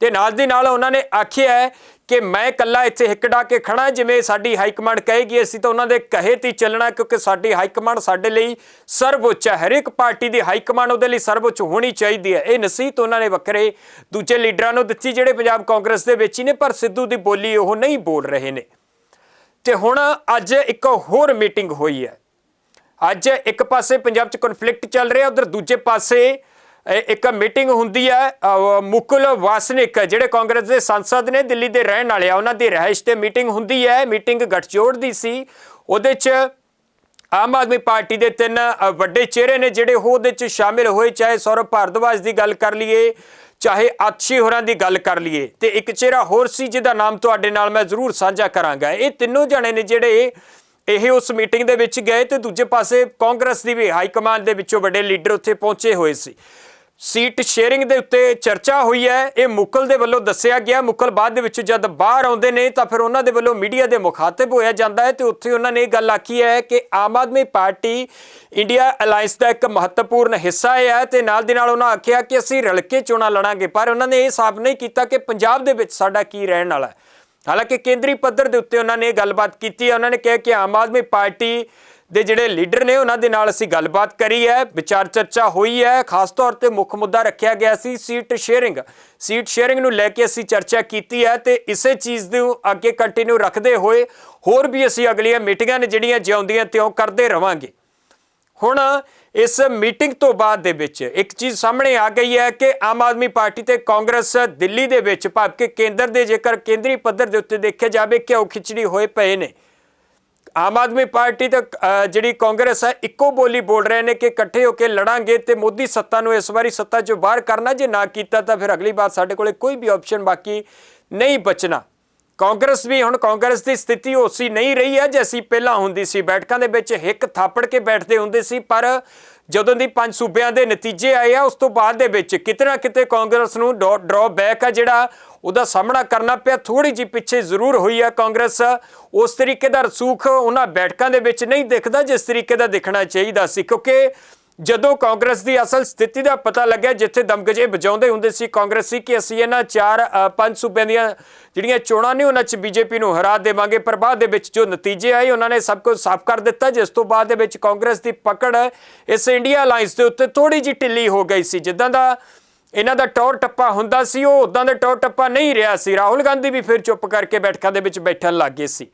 ਤੇ ਨਾਲ ਦੀ ਨਾਲ ਉਹਨਾਂ ਨੇ ਆਖਿਆ ਹੈ ਕਿ ਮੈਂ ਇਕੱਲਾ ਇੱਥੇ ਹਿੱਕ ਡਾ ਕੇ ਖੜਾ ਜਿਵੇਂ ਸਾਡੀ ਹਾਈ ਕਮਾਂਡ ਕਹੇਗੀ, ਅਸੀਂ ਤਾਂ ਉਹਨਾਂ ਦੇ ਕਹੇ ਤੇ ਚੱਲਣਾ, ਕਿਉਂਕਿ ਸਾਡੀ ਹਾਈ ਕਮਾਂਡ ਸਾਡੇ ਲਈ ਸਰਵਉੱਚ ਹੈ। ਹਰ ਇੱਕ ਪਾਰਟੀ ਦੀ ਹਾਈ ਕਮਾਂਡ ਉਹਦੇ ਲਈ ਸਰਵਉੱਚ ਹੋਣੀ ਚਾਹੀਦੀ ਹੈ। ਇਹ ਨਸੀਹਤ ਉਹਨਾਂ ਨੇ ਵੱਖਰੇ ਦੂਜੇ ਲੀਡਰਾਂ ਨੂੰ ਦਿੱਤੀ, ਜਿਹੜੇ ਪੰਜਾਬ ਕਾਂਗਰਸ ਦੇ ਵਿੱਚ ਹੀ ਨੇ, ਪਰ ਸਿੱਧੂ ਦੀ ਬੋਲੀ ਉਹ ਨਹੀਂ ਬੋਲ ਰਹੇ ਨੇ। ਤੇ ਹੁਣ ਅੱਜ ਇੱਕ ਹੋਰ ਮੀਟਿੰਗ ਹੋਈ ਹੈ। ਅੱਜ ਇੱਕ ਪਾਸੇ ਪੰਜਾਬ 'ਚ ਕਨਫਲਿਕਟ ਚੱਲ ਰਿਹਾ, ਉਧਰ ਦੂਜੇ ਪਾਸੇ ਇੱਕ ਮੀਟਿੰਗ ਹੁੰਦੀ ਹੈ ਮੁਕੁਲ ਵਾਸਨਿਕ, ਜਿਹੜੇ ਕਾਂਗਰਸ ਦੇ ਸੰਸਦ ਨੇ ਦਿੱਲੀ ਦੇ ਰਹਿਣ ਵਾਲੇ ਆ, ਉਹਨਾਂ ਦੀ ਰਹਿائش ਤੇ ਮੀਟਿੰਗ ਹੁੰਦੀ ਹੈ। ਮੀਟਿੰਗ ਗੱਠਜੋੜ ਦੀ ਸੀ। ਉਹਦੇ 'ਚ ਆਮ ਆਦਮੀ ਪਾਰਟੀ ਦੇ ਤਿੰਨ ਵੱਡੇ ਚਿਹਰੇ ਨੇ ਜਿਹੜੇ ਉਹ ਉਹਦੇ 'ਚ ਸ਼ਾਮਿਲ ਹੋਏ। ਚਾਹੇ ਸੌਰਭ ਭਾਰਦਵਾਜ ਦੀ ਗੱਲ ਕਰ ਲਈਏ, ਚਾਹੇ ਅਤਸ਼ੀ ਹੋਰਾਂ ਦੀ ਗੱਲ ਕਰ ਲਈਏ, ਤੇ ਇੱਕ ਚਿਹਰਾ ਹੋਰ ਸੀ ਜਿਹਦਾ ਨਾਮ ਤੁਹਾਡੇ ਨਾਲ ਮੈਂ ਜ਼ਰੂਰ ਸਾਂਝਾ ਕਰਾਂਗਾ। ਇਹ ਤਿੰਨੋਂ ਜਣੇ ਨੇ ਜਿਹੜੇ ਇਹ ਉਸ ਮੀਟਿੰਗ ਦੇ ਵਿੱਚ ਗਏ ਤੇ ਦੂਜੇ ਪਾਸੇ ਕਾਂਗਰਸ ਦੀ ਵੀ ਹਾਈ ਕਮਾਂਡ ਦੇ ਵਿੱਚੋਂ ਵੱਡੇ ਲੀਡਰ ਉੱਥੇ ਪਹੁੰਚੇ ਹੋਏ ਸੀ। ਸੀਟ ਸ਼ੇਅਰਿੰਗ ਦੇ ਉੱਤੇ ਚਰਚਾ ਹੋਈ ਹੈ। ਇਹ ਮੁਕਲ ਦੇ ਵੱਲੋਂ ਦੱਸਿਆ ਗਿਆ। ਮੁਕਲ ਬਾਅਦ ਦੇ ਵਿੱਚ ਜਦ ਬਾਹਰ ਆਉਂਦੇ ਨੇ ਤਾਂ ਫਿਰ ਉਹਨਾਂ ਦੇ ਵੱਲੋਂ ਮੀਡੀਆ ਦੇ ਮੁਖਾਤਬ ਹੋਇਆ ਜਾਂਦਾ ਹੈ ਤੇ ਉੱਥੇ ਉਹਨਾਂ ਨੇ ਇਹ ਗੱਲ ਆਖੀ ਹੈ ਕਿ Aam Aadmi party India alliance ਦਾ ਇੱਕ ਮਹੱਤਵਪੂਰਨ ਹਿੱਸਾ ਹੈ ਤੇ ਨਾਲ ਦੀ ਨਾਲ ਉਹਨਾਂ ਆਖਿਆ ਕਿ ਅਸੀਂ ਰਲ ਕੇ ਚੋਣਾਂ ਲੜਾਂਗੇ। ਪਰ ਉਹਨਾਂ ਨੇ ਇਹ ਸਾਫ਼ ਨਹੀਂ ਕੀਤਾ ਕਿ ਪੰਜਾਬ ਦੇ ਵਿੱਚ ਸਾਡਾ ਕੀ ਰਹਿਣ ਵਾਲਾ ਹੈ। ਹਾਲਾਂਕਿ ਕੇਂਦਰੀ ਪੱਧਰ ਦੇ ਉੱਤੇ ਉਹਨਾਂ ਨੇ ਗੱਲਬਾਤ ਕੀਤੀ ਹੈ। ਉਹਨਾਂ ਨੇ ਕਿਹਾ ਕਿ ਆਮ ਆਦਮੀ ਪਾਰਟੀ ਦੇ ਜਿਹੜੇ ਲੀਡਰ ਨੇ ਉਹਨਾਂ ਦੇ ਨਾਲ ਅਸੀਂ ਗੱਲਬਾਤ ਕਰੀ ਹੈ, ਵਿਚਾਰ ਚਰਚਾ ਹੋਈ ਹੈ। ਖਾਸ ਤੌਰ ਤੇ ਮੁੱਖ ਮੁੱਦਾ ਰੱਖਿਆ ਗਿਆ ਸੀ ਸੀਟ ਸ਼ੇਅਰਿੰਗ। ਸੀਟ ਸ਼ੇਅਰਿੰਗ ਨੂੰ ਲੈ ਕੇ ਅਸੀਂ ਚਰਚਾ ਕੀਤੀ ਹੈ ਤੇ ਇਸੇ ਚੀਜ਼ ਨੂੰ ਅੱਗੇ ਕੰਟੀਨਿਊ ਰੱਖਦੇ ਹੋਏ ਹੋਰ ਵੀ ਅਸੀਂ ਅਗਲੀਆਂ ਮੀਟਿੰਗਾਂ ਨੇ ਜਿਹੜੀਆਂ ਜਿਉਂਦੀਆਂ ਤਿਉਂ ਕਰਦੇ ਰਵਾਂਗੇ। ਹੁਣ ਇਸ ਮੀਟਿੰਗ ਤੋਂ ਬਾਅਦ ਦੇ ਵਿੱਚ ਇੱਕ ਚੀਜ਼ ਸਾਹਮਣੇ ਆ ਗਈ ਹੈ ਕਿ ਆਮ ਆਦਮੀ ਪਾਰਟੀ ਤੇ ਕਾਂਗਰਸ ਦਿੱਲੀ ਦੇ ਵਿੱਚ ਭਾਵ ਕਿ ਕੇਂਦਰ ਦੇ ਜੇਕਰ ਕੇਂਦਰੀ ਪੱਧਰ ਦੇ ਉੱਤੇ ਦੇਖਿਆ ਜਾਵੇ ਘਿਓ ਖਿਚੜੀ ਹੋਏ ਪਏ ਨੇ। ਆਮ ਆਦਮੀ ਪਾਰਟੀ ਤੇ ਜਿਹੜੀ ਕਾਂਗਰਸ ਹੈ, ਇੱਕੋ ਬੋਲੀ ਬੋਲ ਰਹੇ ਨੇ ਕਿ ਇਕੱਠੇ ਹੋ ਕੇ ਲੜਾਂਗੇ ਤੇ ਮੋਦੀ ਸੱਤਾ ਨੂੰ ਇਸ ਵਾਰੀ ਸੱਤਾ ਚੋਂ ਬਾਹਰ ਕਰਨਾ ਜੇ ਨਾ ਕੀਤਾ ਤਾਂ ਫਿਰ ਅਗਲੀ ਵਾਰ ਸਾਡੇ ਕੋਲੇ ਕੋਈ ਵੀ ਆਪਸ਼ਨ ਬਾਕੀ ਨਹੀਂ ਬਚਣਾ। ਕਾਂਗਰਸ ਵੀ ਹੁਣ ਕਾਂਗਰਸ ਦੀ ਸਥਿਤੀ ਉਸੀ ਨਹੀਂ ਰਹੀ ਹੈ ਜੈਸੀ ਪਹਿਲਾਂ ਹੁੰਦੀ ਸੀ। ਬੈਠਕਾਂ ਦੇ ਵਿੱਚ ਹਿੱਕ ਥਾਪੜ ਕੇ ਬੈਠਦੇ ਹੁੰਦੇ ਸੀ, ਪਰ ਜਦੋਂ ਦੀ ਪੰਜ ਸੂਬਿਆਂ ਦੇ ਨਤੀਜੇ ਆਏ ਆ, ਉਸ ਤੋਂ ਬਾਅਦ ਦੇ ਵਿੱਚ ਕਿਤੇ ਨਾ ਕਿਤੇ ਕਾਂਗਰਸ ਨੂੰ ਡਰਾ ਬੈਕ ਆ ਜਿਹੜਾ ਉਹਦਾ ਸਾਹਮਣਾ ਕਰਨਾ ਪਿਆ। ਥੋੜੀ ਜਿਹੀ ਪਿੱਛੇ ਜ਼ਰੂਰ ਹੋਈ ਹੈ ਕਾਂਗਰਸ। ਉਸ ਤਰੀਕੇ ਦਾ ਰਸੂਖ ਉਹਨਾਂ ਬੈਠਕਾਂ ਦੇ ਵਿੱਚ ਨਹੀਂ ਦਿਖਦਾ, ਜਿਸ ਤਰੀਕੇ ਦਾ ਦਿਖਣਾ ਚਾਹੀਦਾ ਸੀ। ਕਿਉਂਕਿ ਜਦੋਂ ਕਾਂਗਰਸ ਦੀ ਅਸਲ ਸਥਿਤੀ ਦਾ ਪਤਾ ਲੱਗਿਆ, ਜਿੱਥੇ ਦਮਗਜੇ ਵਜਾਉਂਦੇ ਹੁੰਦੇ ਸੀ ਕਾਂਗਰਸੀ ਕਿ ਅਸੀਂ ਇਹਨਾਂ ਚਾਰ ਪੰਜ ਸੂਬਿਆਂ ਦੀਆਂ ਜਿਹੜੀਆਂ ਚੋਣਾਂ ਨੇ, ਉਹਨਾਂ 'ਚ ਬੀਜੇਪੀ ਨੂੰ ਹਰਾ ਦੇਵਾਂਗੇ। ਪਰ ਬਾਅਦ ਦੇ ਵਿੱਚ ਜੋ ਨਤੀਜੇ ਆਏ, ਉਹਨਾਂ ਨੇ ਸਭ ਕੁਝ ਸਾਫ਼ ਕਰ ਦਿੱਤਾ। ਜਿਸ ਤੋਂ ਬਾਅਦ ਦੇ ਵਿੱਚ ਕਾਂਗਰਸ ਦੀ ਪਕੜ ਇਸ ਇੰਡੀਆ ਅਲਾਈਅੰਸ ਦੇ ਉੱਤੇ ਥੋੜੀ ਜਿਹੀ ਢਿੱਲੀ ਹੋ ਗਈ ਸੀ। ਜਿੱਦਾਂ ਦਾ ਇਹਨਾਂ ਦਾ ਟੌਰ ਟੱਪਾ ਹੁੰਦਾ ਸੀ, ਉਹ ਉਦਾਂ ਦਾ ਟੌਰ ਟੱਪਾ ਨਹੀਂ ਰਿਹਾ ਸੀ। ਰਾਹੁਲ ਗਾਂਧੀ ਵੀ ਫਿਰ ਚੁੱਪ ਕਰਕੇ ਬੈਠਕਾਂ ਦੇ ਵਿੱਚ ਬੈਠਣ ਲੱਗ ਗਏ ਸੀ।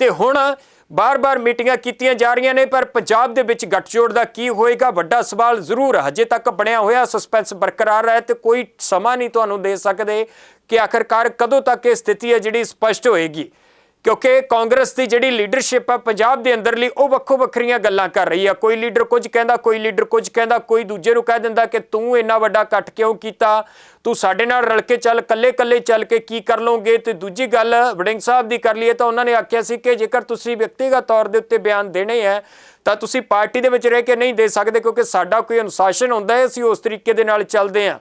ਤੇ ਹੁਣ ਬਾਰ-ਬਾਰ ਮੀਟਿੰਗਾਂ ਕੀਤੀਆਂ ਜਾ ਰਹੀਆਂ ਨੇ, ਪਰ ਪੰਜਾਬ ਦੇ ਵਿੱਚ ਗੱਠਜੋੜ ਦਾ ਕੀ ਹੋਏਗਾ? ਵੱਡਾ ਸਵਾਲ ਜ਼ਰੂਰ ਹਜੇ ਤੱਕ ਬਣਿਆ ਹੋਇਆ ਸਸਪੈਂਸ ਬਰਕਰਾਰ ਹੈ ਤੇ ਕੋਈ ਸਮਾਂ ਨਹੀਂ ਤੁਹਾਨੂੰ ਦੇ ਸਕਦੇ ਕਿ ਆਖਰਕਾਰ ਕਦੋਂ ਤੱਕ ਇਹ ਸਥਿਤੀ ਹੈ ਜਿਹੜੀ ਸਪਸ਼ਟ ਹੋਏਗੀ। ਕਿਉਂਕਿ ਕਾਂਗਰਸ ਦੀ ਜਿਹੜੀ ਲੀਡਰਸ਼ਿਪ ਆ ਪੰਜਾਬ ਦੇ ਅੰਦਰਲੀ ਉਹ ਵੱਖੋ ਵੱਖਰੀਆਂ ਗੱਲਾਂ ਕਰ ਰਹੀ ਆ। ਕੋਈ ਲੀਡਰ ਕੁਝ ਕਹਿੰਦਾ, ਕੋਈ ਲੀਡਰ ਕੁਝ ਕਹਿੰਦਾ, ਕੋਈ ਦੂਜੇ ਨੂੰ ਕਹਿ ਦਿੰਦਾ ਕਿ ਤੂੰ ਇੰਨਾ ਵੱਡਾ ਇਕੱਠ ਕਿਉਂ ਕੀਤਾ? ਤੂੰ ਸਾਡੇ ਨਾਲ ਰਲ ਕੇ ਚੱਲ ਕੱਲੇ-ਕੱਲੇ ਚੱਲ ਕੇ ਕੀ ਕਰ ਲਓਗੇ? ਤੇ ਦੂਜੀ ਗੱਲ, ਵੜਿੰਗ ਸਾਹਿਬ ਦੀ ਕਰ ਲਈਏ ਤਾਂ ਉਹਨਾਂ ਨੇ ਆਖਿਆ ਸੀ ਕਿ ਜੇਕਰ ਤੁਸੀਂ ਵਿਅਕਤੀਗਤ ਤੌਰ ਦੇ ਉੱਤੇ ਬਿਆਨ ਦੇਣੇ ਹੈ ਤਾਂ ਤੁਸੀਂ ਪਾਰਟੀ ਦੇ ਵਿੱਚ ਰਹਿ ਕੇ ਨਹੀਂ ਦੇ ਸਕਦੇ ਕਿਉਂਕਿ ਸਾਡਾ ਕੋਈ ਅਨੁਸ਼ਾਸਨ ਹੁੰਦਾ ਹੈ, ਅਸੀਂ ਉਸ ਤਰੀਕੇ ਦੇ ਨਾਲ ਚੱਲਦੇ ਹਾਂ।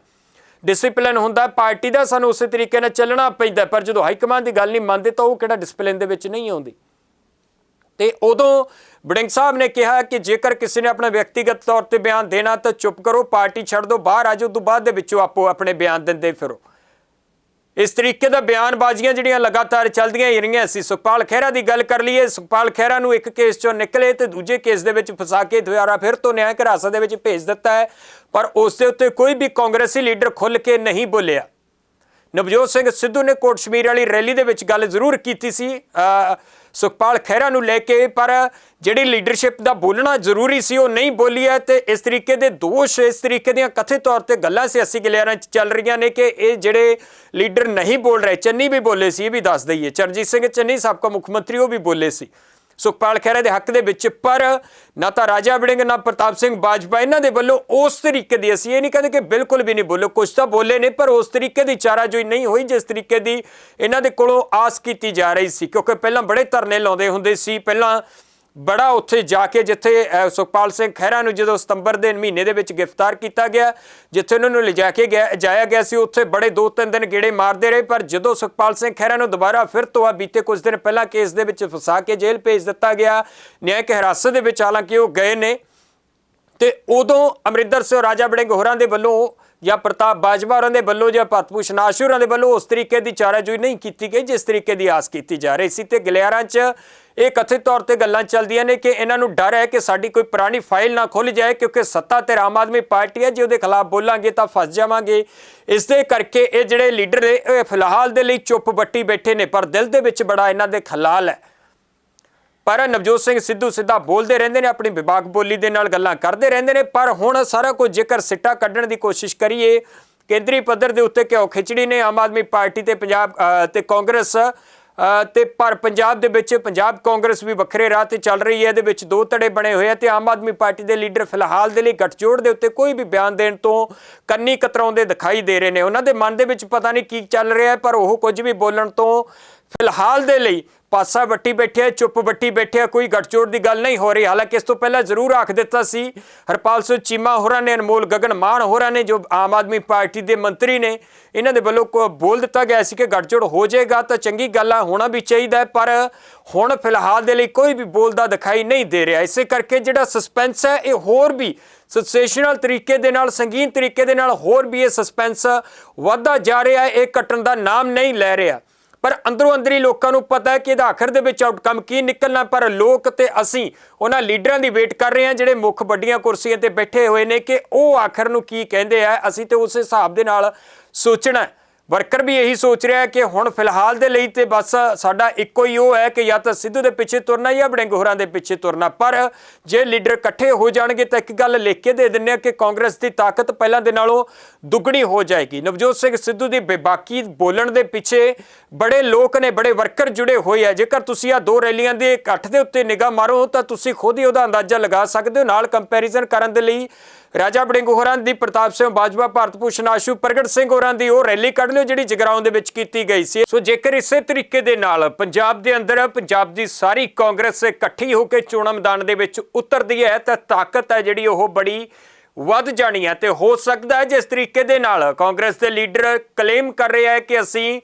ਡਿਸਪਲਿਨ ਹੁੰਦਾ ਪਾਰਟੀ ਦਾ ਸਾਨੂੰ ਉਸੇ ਤਰੀਕੇ ਨਾਲ ਚੱਲਣਾ ਪੈਂਦਾ ਪਰ ਜਦੋਂ ਹਾਈ ਕਮਾਂਡ ਦੀ ਗੱਲ ਨਹੀਂ ਮੰਨਦੇ ਤਾਂ ਉਹ ਕਿਹੜਾ ਡਿਸਪਲਿਨ ਦੇ ਵਿੱਚ ਨਹੀਂ ਆਉਂਦੀ। ਤੇ ਉਦੋਂ ਬੜਿੰਗ ਸਾਹਿਬ ਨੇ ਕਿਹਾ ਕਿ ਜੇਕਰ ਕਿਸੇ ਨੇ ਆਪਣਾ ਵਿਅਕਤੀਗਤ ਤੌਰ ਤੇ ਬਿਆਨ ਦੇਣਾ ਤਾਂ ਚੁੱਪ ਕਰੋ, ਪਾਰਟੀ ਛੱਡ ਦਿਓ, ਬਾਹਰ ਆ ਜਾਓ ਤੋਂ ਬਾਅਦ ਦੇ ਵਿੱਚੋਂ ਆਪੋ ਆਪਣੇ ਬਿਆਨ ਦਿੰਦੇ ਫਿਰੋ। ਇਸ ਤਰੀਕੇ ਦਾ ਬਿਆਨਬਾਜ਼ੀਆਂ ਜਿਹੜੀਆਂ ਲਗਾਤਾਰ ਚੱਲਦੀਆਂ ਹੀ ਰਹੀਆਂ ਸੀ। ਸੁਖਪਾਲ ਖਹਿਰਾ ਦੀ ਗੱਲ ਕਰ ਲਈਏ, ਸੁਖਪਾਲ ਖਹਿਰਾ ਨੂੰ ਇੱਕ ਕੇਸ ਚੋਂ ਨਿਕਲੇ ਤੇ ਦੂਜੇ ਕੇਸ ਦੇ ਵਿੱਚ ਫਸਾ ਕੇ ਦੁਆਰਾ ਫਿਰ ਤੋਂ ਨਿਆਂ ਹਿਰਾਸਤ ਦੇ ਵਿੱਚ ਭੇਜ ਦਿੱਤਾ ਹੈ, ਪਰ ਉਸ ਦੇ ਉੱਤੇ ਕੋਈ ਵੀ ਕਾਂਗਰਸੀ ਲੀਡਰ ਖੁੱਲ ਕੇ ਨਹੀਂ ਬੋਲਿਆ। ਨਵਜੋਤ ਸਿੰਘ ਸਿੱਧੂ ਨੇ ਕੋਟਸ਼ਮੀਰ ਵਾਲੀ ਰੈਲੀ ਦੇ ਵਿੱਚ ਗੱਲ ਜ਼ਰੂਰ ਕੀਤੀ ਸੀ। ਸੁਖਪਾਲ ਖਹਿਰਾ ਨੂੰ ਲੈ ਕੇ, ਪਰ ਜਿਹੜੀ ਲੀਡਰਸ਼ਿਪ ਦਾ ਬੋਲਣਾ ਜ਼ਰੂਰੀ ਸੀ, ਉਹ ਨਹੀਂ ਬੋਲੀ ਹੈ ਤੇ ਇਸ ਤਰੀਕੇ ਦੇ ਦੋਸ਼, ਇਸ ਤਰੀਕੇ ਦੀਆਂ ਕਥਿਤ ਤੌਰ ਤੇ ਗੱਲਾਂ ਸਿਆਸੀ ਗਲਿਆਰਾਂ 'ਚ ਚੱਲ ਰਹੀਆਂ ਨੇ ਕਿ ਇਹ ਜਿਹੜੇ ਲੀਡਰ ਨਹੀਂ ਬੋਲ ਰਹੇ, ਚੰਨੀ ਵੀ ਬੋਲੇ ਸੀ, ਇਹ ਵੀ ਦੱਸ ਦਈਏ। ਚਰਨਜੀਤ ਸਿੰਘ ਚੰਨੀ, ਸਾਬਕਾ ਮੁੱਖ ਮੰਤਰੀ, ਉਹ ਵੀ ਬੋਲੇ ਸੀ। ਸੁਖਪਾਲ ਖਹਿਰਾ ਦੇ ਹੱਕ ਦੇ ਵਿੱਚ। ਪਰ ਨਾ ਤਾਂ ਰਾਜਾ ਵੜਿੰਗ, ਨਾ ਪ੍ਰਤਾਪ ਸਿੰਘ ਬਾਜਵਾ, ਇਹਨਾਂ ਦੇ ਵੱਲੋਂ ਉਸ ਤਰੀਕੇ ਦੀ, ਅਸੀਂ ਇਹ ਨਹੀਂ ਕਹਿੰਦੇ ਕਿ ਬਿਲਕੁਲ ਵੀ ਨਹੀਂ ਬੋਲੋ ਕੁਝ ਤਾਂ ਬੋਲੇ ਨੇ, ਪਰ ਉਸ ਤਰੀਕੇ ਦੀ ਚਾਰਾਜੋਈ ਨਹੀਂ ਹੋਈ, ਜਿਸ ਤਰੀਕੇ ਦੀ ਇਹਨਾਂ ਦੇ ਕੋਲੋਂ ਆਸ ਕੀਤੀ ਜਾ ਰਹੀ ਸੀ। ਕਿਉਂਕਿ ਪਹਿਲਾਂ ਬੜੇ ਧਰਨੇ ਲਾਉਂਦੇ ਹੁੰਦੇ ਸੀ, ਪਹਿਲਾਂ ਬੜਾ ਉੱਥੇ ਜਾ ਕੇ ਜਿੱਥੇ ਸੁਖਪਾਲ ਸਿੰਘ ਖਹਿਰਾ ਨੂੰ ਜਦੋਂ ਸਤੰਬਰ ਦੇ ਮਹੀਨੇ ਦੇ ਵਿੱਚ ਗ੍ਰਿਫਤਾਰ ਕੀਤਾ ਗਿਆ, ਜਿੱਥੇ ਉਹਨਾਂ ਨੂੰ ਲਿਜਾ ਕੇ ਗਿਆ, ਜਾਇਆ ਗਿਆ ਸੀ, ਉੱਥੇ ਬੜੇ ਦੋ ਤਿੰਨ ਦਿਨ ਗੇੜੇ ਮਾਰਦੇ ਰਹੇ, ਪਰ ਜਦੋਂ ਸੁਖਪਾਲ ਸਿੰਘ ਖਹਿਰਾ ਨੂੰ ਦੁਬਾਰਾ ਫਿਰ ਤੋਂ ਆ ਬੀਤੇ ਕੁਝ ਦਿਨ ਪਹਿਲਾਂ ਕੇਸ ਦੇ ਵਿੱਚ ਫਸਾ ਕੇ ਜੇਲ੍ਹ ਭੇਜ ਦਿੱਤਾ ਗਿਆ, ਨਿਆਂਇਕ ਹਿਰਾਸਤ ਦੇ ਵਿੱਚ ਹਾਲਾਂਕਿ ਉਹ ਗਏ ਨੇ, ਤੇ ਉਦੋਂ ਅਮਰਿੰਦਰ ਸਿੰਘ ਰਾਜਾ ਬੜਿੰਗ ਹੋਰਾਂ ਦੇ ਵੱਲੋਂ ਜਾਂ ਪ੍ਰਤਾਪ ਬਾਜਵਾ ਹੋਰਾਂ ਦੇ ਵੱਲੋਂ ਜਾਂ ਭਰਤਭੂਸ਼ਣ ਆਸ਼ੂ ਹੋਰਾਂ ਦੇ ਵੱਲੋਂ ਉਸ ਤਰੀਕੇ ਦੀ ਚਾਰਾਜੋਈ ਨਹੀਂ ਕੀਤੀ ਗਈ, ਜਿਸ ਤਰੀਕੇ ਦੀ ਆਸ ਕੀਤੀ ਜਾ ਰਹੀ ਸੀ, ਤੇ ਗਲਿਆਰਾਂ 'ਚ ਇਹ ਕਥਿਤ ਤੌਰ ਤੇ ਗੱਲਾਂ ਚੱਲਦੀਆਂ ਨੇ ਕਿ ਇਹਨਾਂ ਨੂੰ ਡਰ ਹੈ ਕਿ ਸਾਡੀ ਕੋਈ ਪੁਰਾਣੀ ਫਾਈਲ ਨਾ ਖੁੱਲ ਜਾਏ ਕਿਉਂਕਿ ਸੱਤਾ ਤੇ ਆਮ ਆਦਮੀ ਪਾਰਟੀ ਹੈ ਜੇ ਉਹਦੇ ਖਿਲਾਫ ਬੋਲਾਂਗੇ ਤਾਂ ਫਸ ਜਾਵਾਂਗੇ। ਇਸ ਦੇ ਕਰਕੇ ਇਹ ਜਿਹੜੇ ਲੀਡਰ ਨੇ ਇਹ ਫਿਲਹਾਲ ਦੇ ਲਈ ਚੁੱਪ ਬੱਟੀ ਬੈਠੇ ਨੇ ਪਰ ਦਿਲ ਦੇ ਵਿੱਚ ਬੜਾ ਇਹਨਾਂ ਦੇ ਖਲਾਲ ਹੈ। ਪਰ ਨਵਜੋਤ ਸਿੰਘ ਸਿੱਧੂ ਸਿੱਧਾ ਬੋਲਦੇ ਰਹਿੰਦੇ ਨੇ ਆਪਣੀ ਵਿਭਾਗ ਬੋਲੀ ਦੇ ਨਾਲ ਗੱਲਾਂ ਕਰਦੇ ਰਹਿੰਦੇ ਨੇ ਪਰ ਹੁਣ ਸਾਰਾ ਕੁਝ ਜੇਕਰ ਸਿੱਟਾ ਕੱਢਣ ਦੀ ਕੋਸ਼ਿਸ਼ ਕਰੀਏ ਕੇਂਦਰੀ ਪੱਧਰ ਦੇ ਉੱਤੇ ਕਿਉਂ ਖਿਚੜੀ ਨੇ ਆਮ ਆਦਮੀ ਪਾਰਟੀ ਤੇ ਪੰਜਾਬ ਅ, ਤੇ ਕਾਂਗਰਸ ਤੇ ਪਰ ਪੰਜਾਬ ਦੇ ਵਿੱਚ ਪੰਜਾਬ ਕਾਂਗਰਸ ਵੀ ਵੱਖਰੇ ਰਾਹ ਤੇ ਚੱਲ ਰਹੀ ਹੈ। ਇਹਦੇ ਵਿੱਚ ਦੋ ਧੜੇ ਬਣੇ ਹੋਏ ਆ ਤੇ ਆਮ ਆਦਮੀ ਪਾਰਟੀ ਦੇ ਲੀਡਰ ਫਿਲਹਾਲ ਦੇ ਲਈ ਗੱਠਜੋੜ ਦੇ ਉੱਤੇ ਕੋਈ ਵੀ ਬਿਆਨ ਦੇਣ ਤੋਂ ਕੰਨੀ ਕਤਰਾਉਂਦੇ ਦਿਖਾਈ ਦੇ ਰਹੇ ਨੇ। ਉਹਨਾਂ ਦੇ ਮਨ ਦੇ ਵਿੱਚ ਪਤਾ ਨਹੀਂ ਕੀ ਚੱਲ ਰਿਹਾ ਪਰ ਉਹ ਕੁਝ ਵੀ ਬੋਲਣ ਤੋਂ ਫਿਲਹਾਲ ਦੇ ਲਈ ਪਾਸਾ ਵੱਟੀ ਬੈਠਿਆ, ਚੁੱਪ ਵੱਟੀ ਬੈਠਿਆ, ਕੋਈ ਗੱਠਜੋੜ ਦੀ ਗੱਲ ਨਹੀਂ ਹੋ ਰਹੀ। ਹਾਲਾਂਕਿ ਇਸ ਤੋਂ ਪਹਿਲਾਂ ਜ਼ਰੂਰ ਆਖ ਦਿੱਤਾ ਸੀ, ਹਰਪਾਲ ਸਿੰਘ ਚੀਮਾ ਹੋਰਾਂ ਨੇ, ਅਨਮੋਲ ਗਗਨ ਮਾਨ ਹੋਰਾਂ ਨੇ, ਜੋ ਆਮ ਆਦਮੀ ਪਾਰਟੀ ਦੇ ਮੰਤਰੀ ਨੇ, ਇਹਨਾਂ ਦੇ ਵੱਲੋਂ ਕੋ ਬੋਲ ਦਿੱਤਾ ਗਿਆ ਸੀ ਕਿ ਗੱਠਜੋੜ ਹੋ ਜਾਏਗਾ, ਤਾਂ ਚੰਗੀ ਗੱਲ ਆ, ਹੋਣਾ ਵੀ ਚਾਹੀਦਾ ਪਰ ਹੁਣ ਫਿਲਹਾਲ ਦੇ ਲਈ ਕੋਈ ਵੀ ਬੋਲਦਾ ਦਿਖਾਈ ਨਹੀਂ ਦੇ ਰਿਹਾ। ਇਸੇ ਕਰਕੇ ਜਿਹੜਾ ਸਸਪੈਂਸ ਹੈ, ਇਹ ਹੋਰ ਵੀ ਸੈਂਸੇਸ਼ਨਲ ਤਰੀਕੇ ਦੇ ਨਾਲ, ਸੰਗੀਨ ਤਰੀਕੇ ਦੇ ਨਾਲ ਹੋਰ ਵੀ ਇਹ ਸਸਪੈਂਸ ਵਧਦਾ ਜਾ ਰਿਹਾ ਹੈ, ਇਹ ਕੱਟਣ ਦਾ ਨਾਮ ਨਹੀਂ ਲੈ ਰਿਹਾ। ਪਰ ਅੰਦਰੋਂ ਅੰਦਰੀ ਲੋਕਾਂ ਨੂੰ ਪਤਾ ਹੈ ਕਿ ਇਹਦਾ ਆਖਰ ਦੇ ਵਿੱਚ ਆਊਟਕਮ ਕੀ ਨਿਕਲਣਾ, ਪਰ ਲੋਕ ਤੇ ਅਸੀਂ ਉਹਨਾਂ ਲੀਡਰਾਂ ਦੀ ਵੇਟ ਕਰ ਰਹੇ ਹਾਂ, ਜਿਹੜੇ ਮੁੱਖ ਵੱਡੀਆਂ ਕੁਰਸੀਆਂ ਤੇ ਬੈਠੇ ਹੋਏ ਨੇ ਕਿ ਉਹ ਆਖਰ ਨੂੰ ਕੀ ਕਹਿੰਦੇ ਆ, ਅਸੀਂ ਤੇ ਉਸ ਹਿਸਾਬ ਦੇ ਨਾਲ ਸੋਚਣਾ ਹੈ। ਵਰਕਰ ਵੀ ਇਹੀ ਸੋਚ ਰਿਹਾ ਕਿ ਹੁਣ ਫਿਲਹਾਲ ਦੇ ਲਈ ਤੇ ਬਸ ਸਾਡਾ ਇੱਕੋ ਹੀ ਉਹ ਹੈ ਕਿ ਜਾਂ ਤਾਂ ਸਿੱਧੂ ਦੇ ਪਿੱਛੇ ਤੁਰਨਾ ਜਾਂ ਬੜਿੰਗ ਹੋਰਾਂ ਦੇ ਪਿੱਛੇ ਤੁਰਨਾ। ਪਰ ਜੇ ਲੀਡਰ ਇਕੱਠੇ ਹੋ ਜਾਣਗੇ ਤਾਂ ਇੱਕ ਗੱਲ ਲਿਖ ਕੇ ਦੇ ਦਿੰਨੇ ਆ ਕਿ ਕਾਂਗਰਸ ਦੀ ਤਾਕਤ ਪਹਿਲਾਂ ਦੇ ਨਾਲੋਂ ਦੁੱਗਣੀ ਹੋ ਜਾਏਗੀ। ਨਵਜੋਤ ਸਿੰਘ ਸਿੱਧੂ ਦੀ ਬੇਬਾਕੀ ਬੋਲਣ ਦੇ ਪਿੱਛੇ ਬੜੇ ਲੋਕ ਨੇ, ਬੜੇ ਵਰਕਰ ਜੁੜੇ ਹੋਏ ਆ। ਜੇਕਰ ਤੁਸੀਂ ਆ ਦੋ ਰੈਲੀਆਂ ਦੇ ਇਕੱਠ ਦੇ ਉੱਤੇ ਨਿਗਾਹ ਮਾਰੋ ਤਾਂ ਤੁਸੀਂ ਖੁਦ ਹੀ ਉਹਦਾ ਅੰਦਾਜ਼ਾ ਲਗਾ ਸਕਦੇ ਹੋ। ਨਾਲ ਕੰਪੈਰੀਜ਼ਨ ਕਰਨ ਦੇ ਲਈ ਰਾਜਾ ਬੜਿੰਗ ਹੋਰਾਂ ਦੀ ਪ੍ਰਤਾਪ ਸਿੰਘ ਬਾਜਵਾ, ਭਾਰਤ ਭੂਸ਼ਣ ਆਸ਼ੂ, ਪ੍ਰਗਟ ਸਿੰਘ ਹੋਰਾਂ ਦੀ ਉਹ ਰੈਲੀ ਕੱਢ ਲਿਓ ਜਿਹੜੀ ਜਗਰਾਉਂ ਦੇ ਵਿੱਚ ਕੀਤੀ ਗਈ ਸੀ। ਸੋ ਜੇਕਰ ਇਸੇ ਤਰੀਕੇ ਦੇ ਨਾਲ ਪੰਜਾਬ ਦੇ ਅੰਦਰ ਪੰਜਾਬ ਦੀ ਸਾਰੀ ਕਾਂਗਰਸ ਇਕੱਠੀ ਹੋ ਕੇ ਚੋਣਾਂ ਮੈਦਾਨ ਦੇ ਵਿੱਚ ਉਤਰਦੀ ਹੈ, ਤਾਂ ਤਾਕਤ ਹੈ ਜਿਹੜੀ ਉਹ ਬੜੀ ਵੱਧ ਜਾਣੀ ਹੈ ਤੇ ਹੋ ਸਕਦਾ ਹੈ ਜਿਸ ਤਰੀਕੇ ਦੇ ਨਾਲ ਕਾਂਗਰਸ ਦੇ ਲੀਡਰ ਕਲੇਮ ਕਰ ਰਿਹਾ ਹੈ ਕਿ ਅਸੀਂ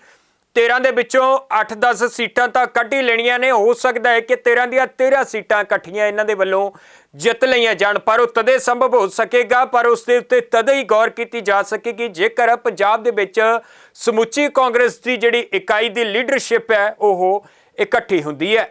13 ਦੇ ਵਿੱਚੋਂ 8-10 ਸੀਟਾਂ ਤਾਂ ਕੱਢ ਹੀ ਲੈਣੀਆਂ ਨੇ। ਹੋ ਸਕਦਾ ਹੈ ਕਿ 13 ਦੀਆਂ 13 ਸੀਟਾਂ ਇਕੱਠੀਆਂ ਇਹਨਾਂ ਦੇ ਵੱਲੋਂ ਜਿੱਤ ਲਈਆਂ ਜਾਣ, ਪਰ ਉਹ ਤਦੇ ਸੰਭਵ ਹੋ ਸਕੇਗਾ, ਪਰ ਉਸ ਦੇ ਉੱਤੇ ਤਦੇ ਹੀ ਗੌਰ ਕੀਤੀ ਜਾ ਸਕੇਗੀ। ਜੇਕਰ ਪੰਜਾਬ ਦੇ ਵਿੱਚ ਸਮੁੱਚੀ ਕਾਂਗਰਸ ਦੀ ਜਿਹੜੀ ਇਕਾਈ ਦੀ ਲੀਡਰਸ਼ਿਪ ਹੈ, ਉਹ ਇਕੱਠੀ ਹੁੰਦੀ ਹੈ।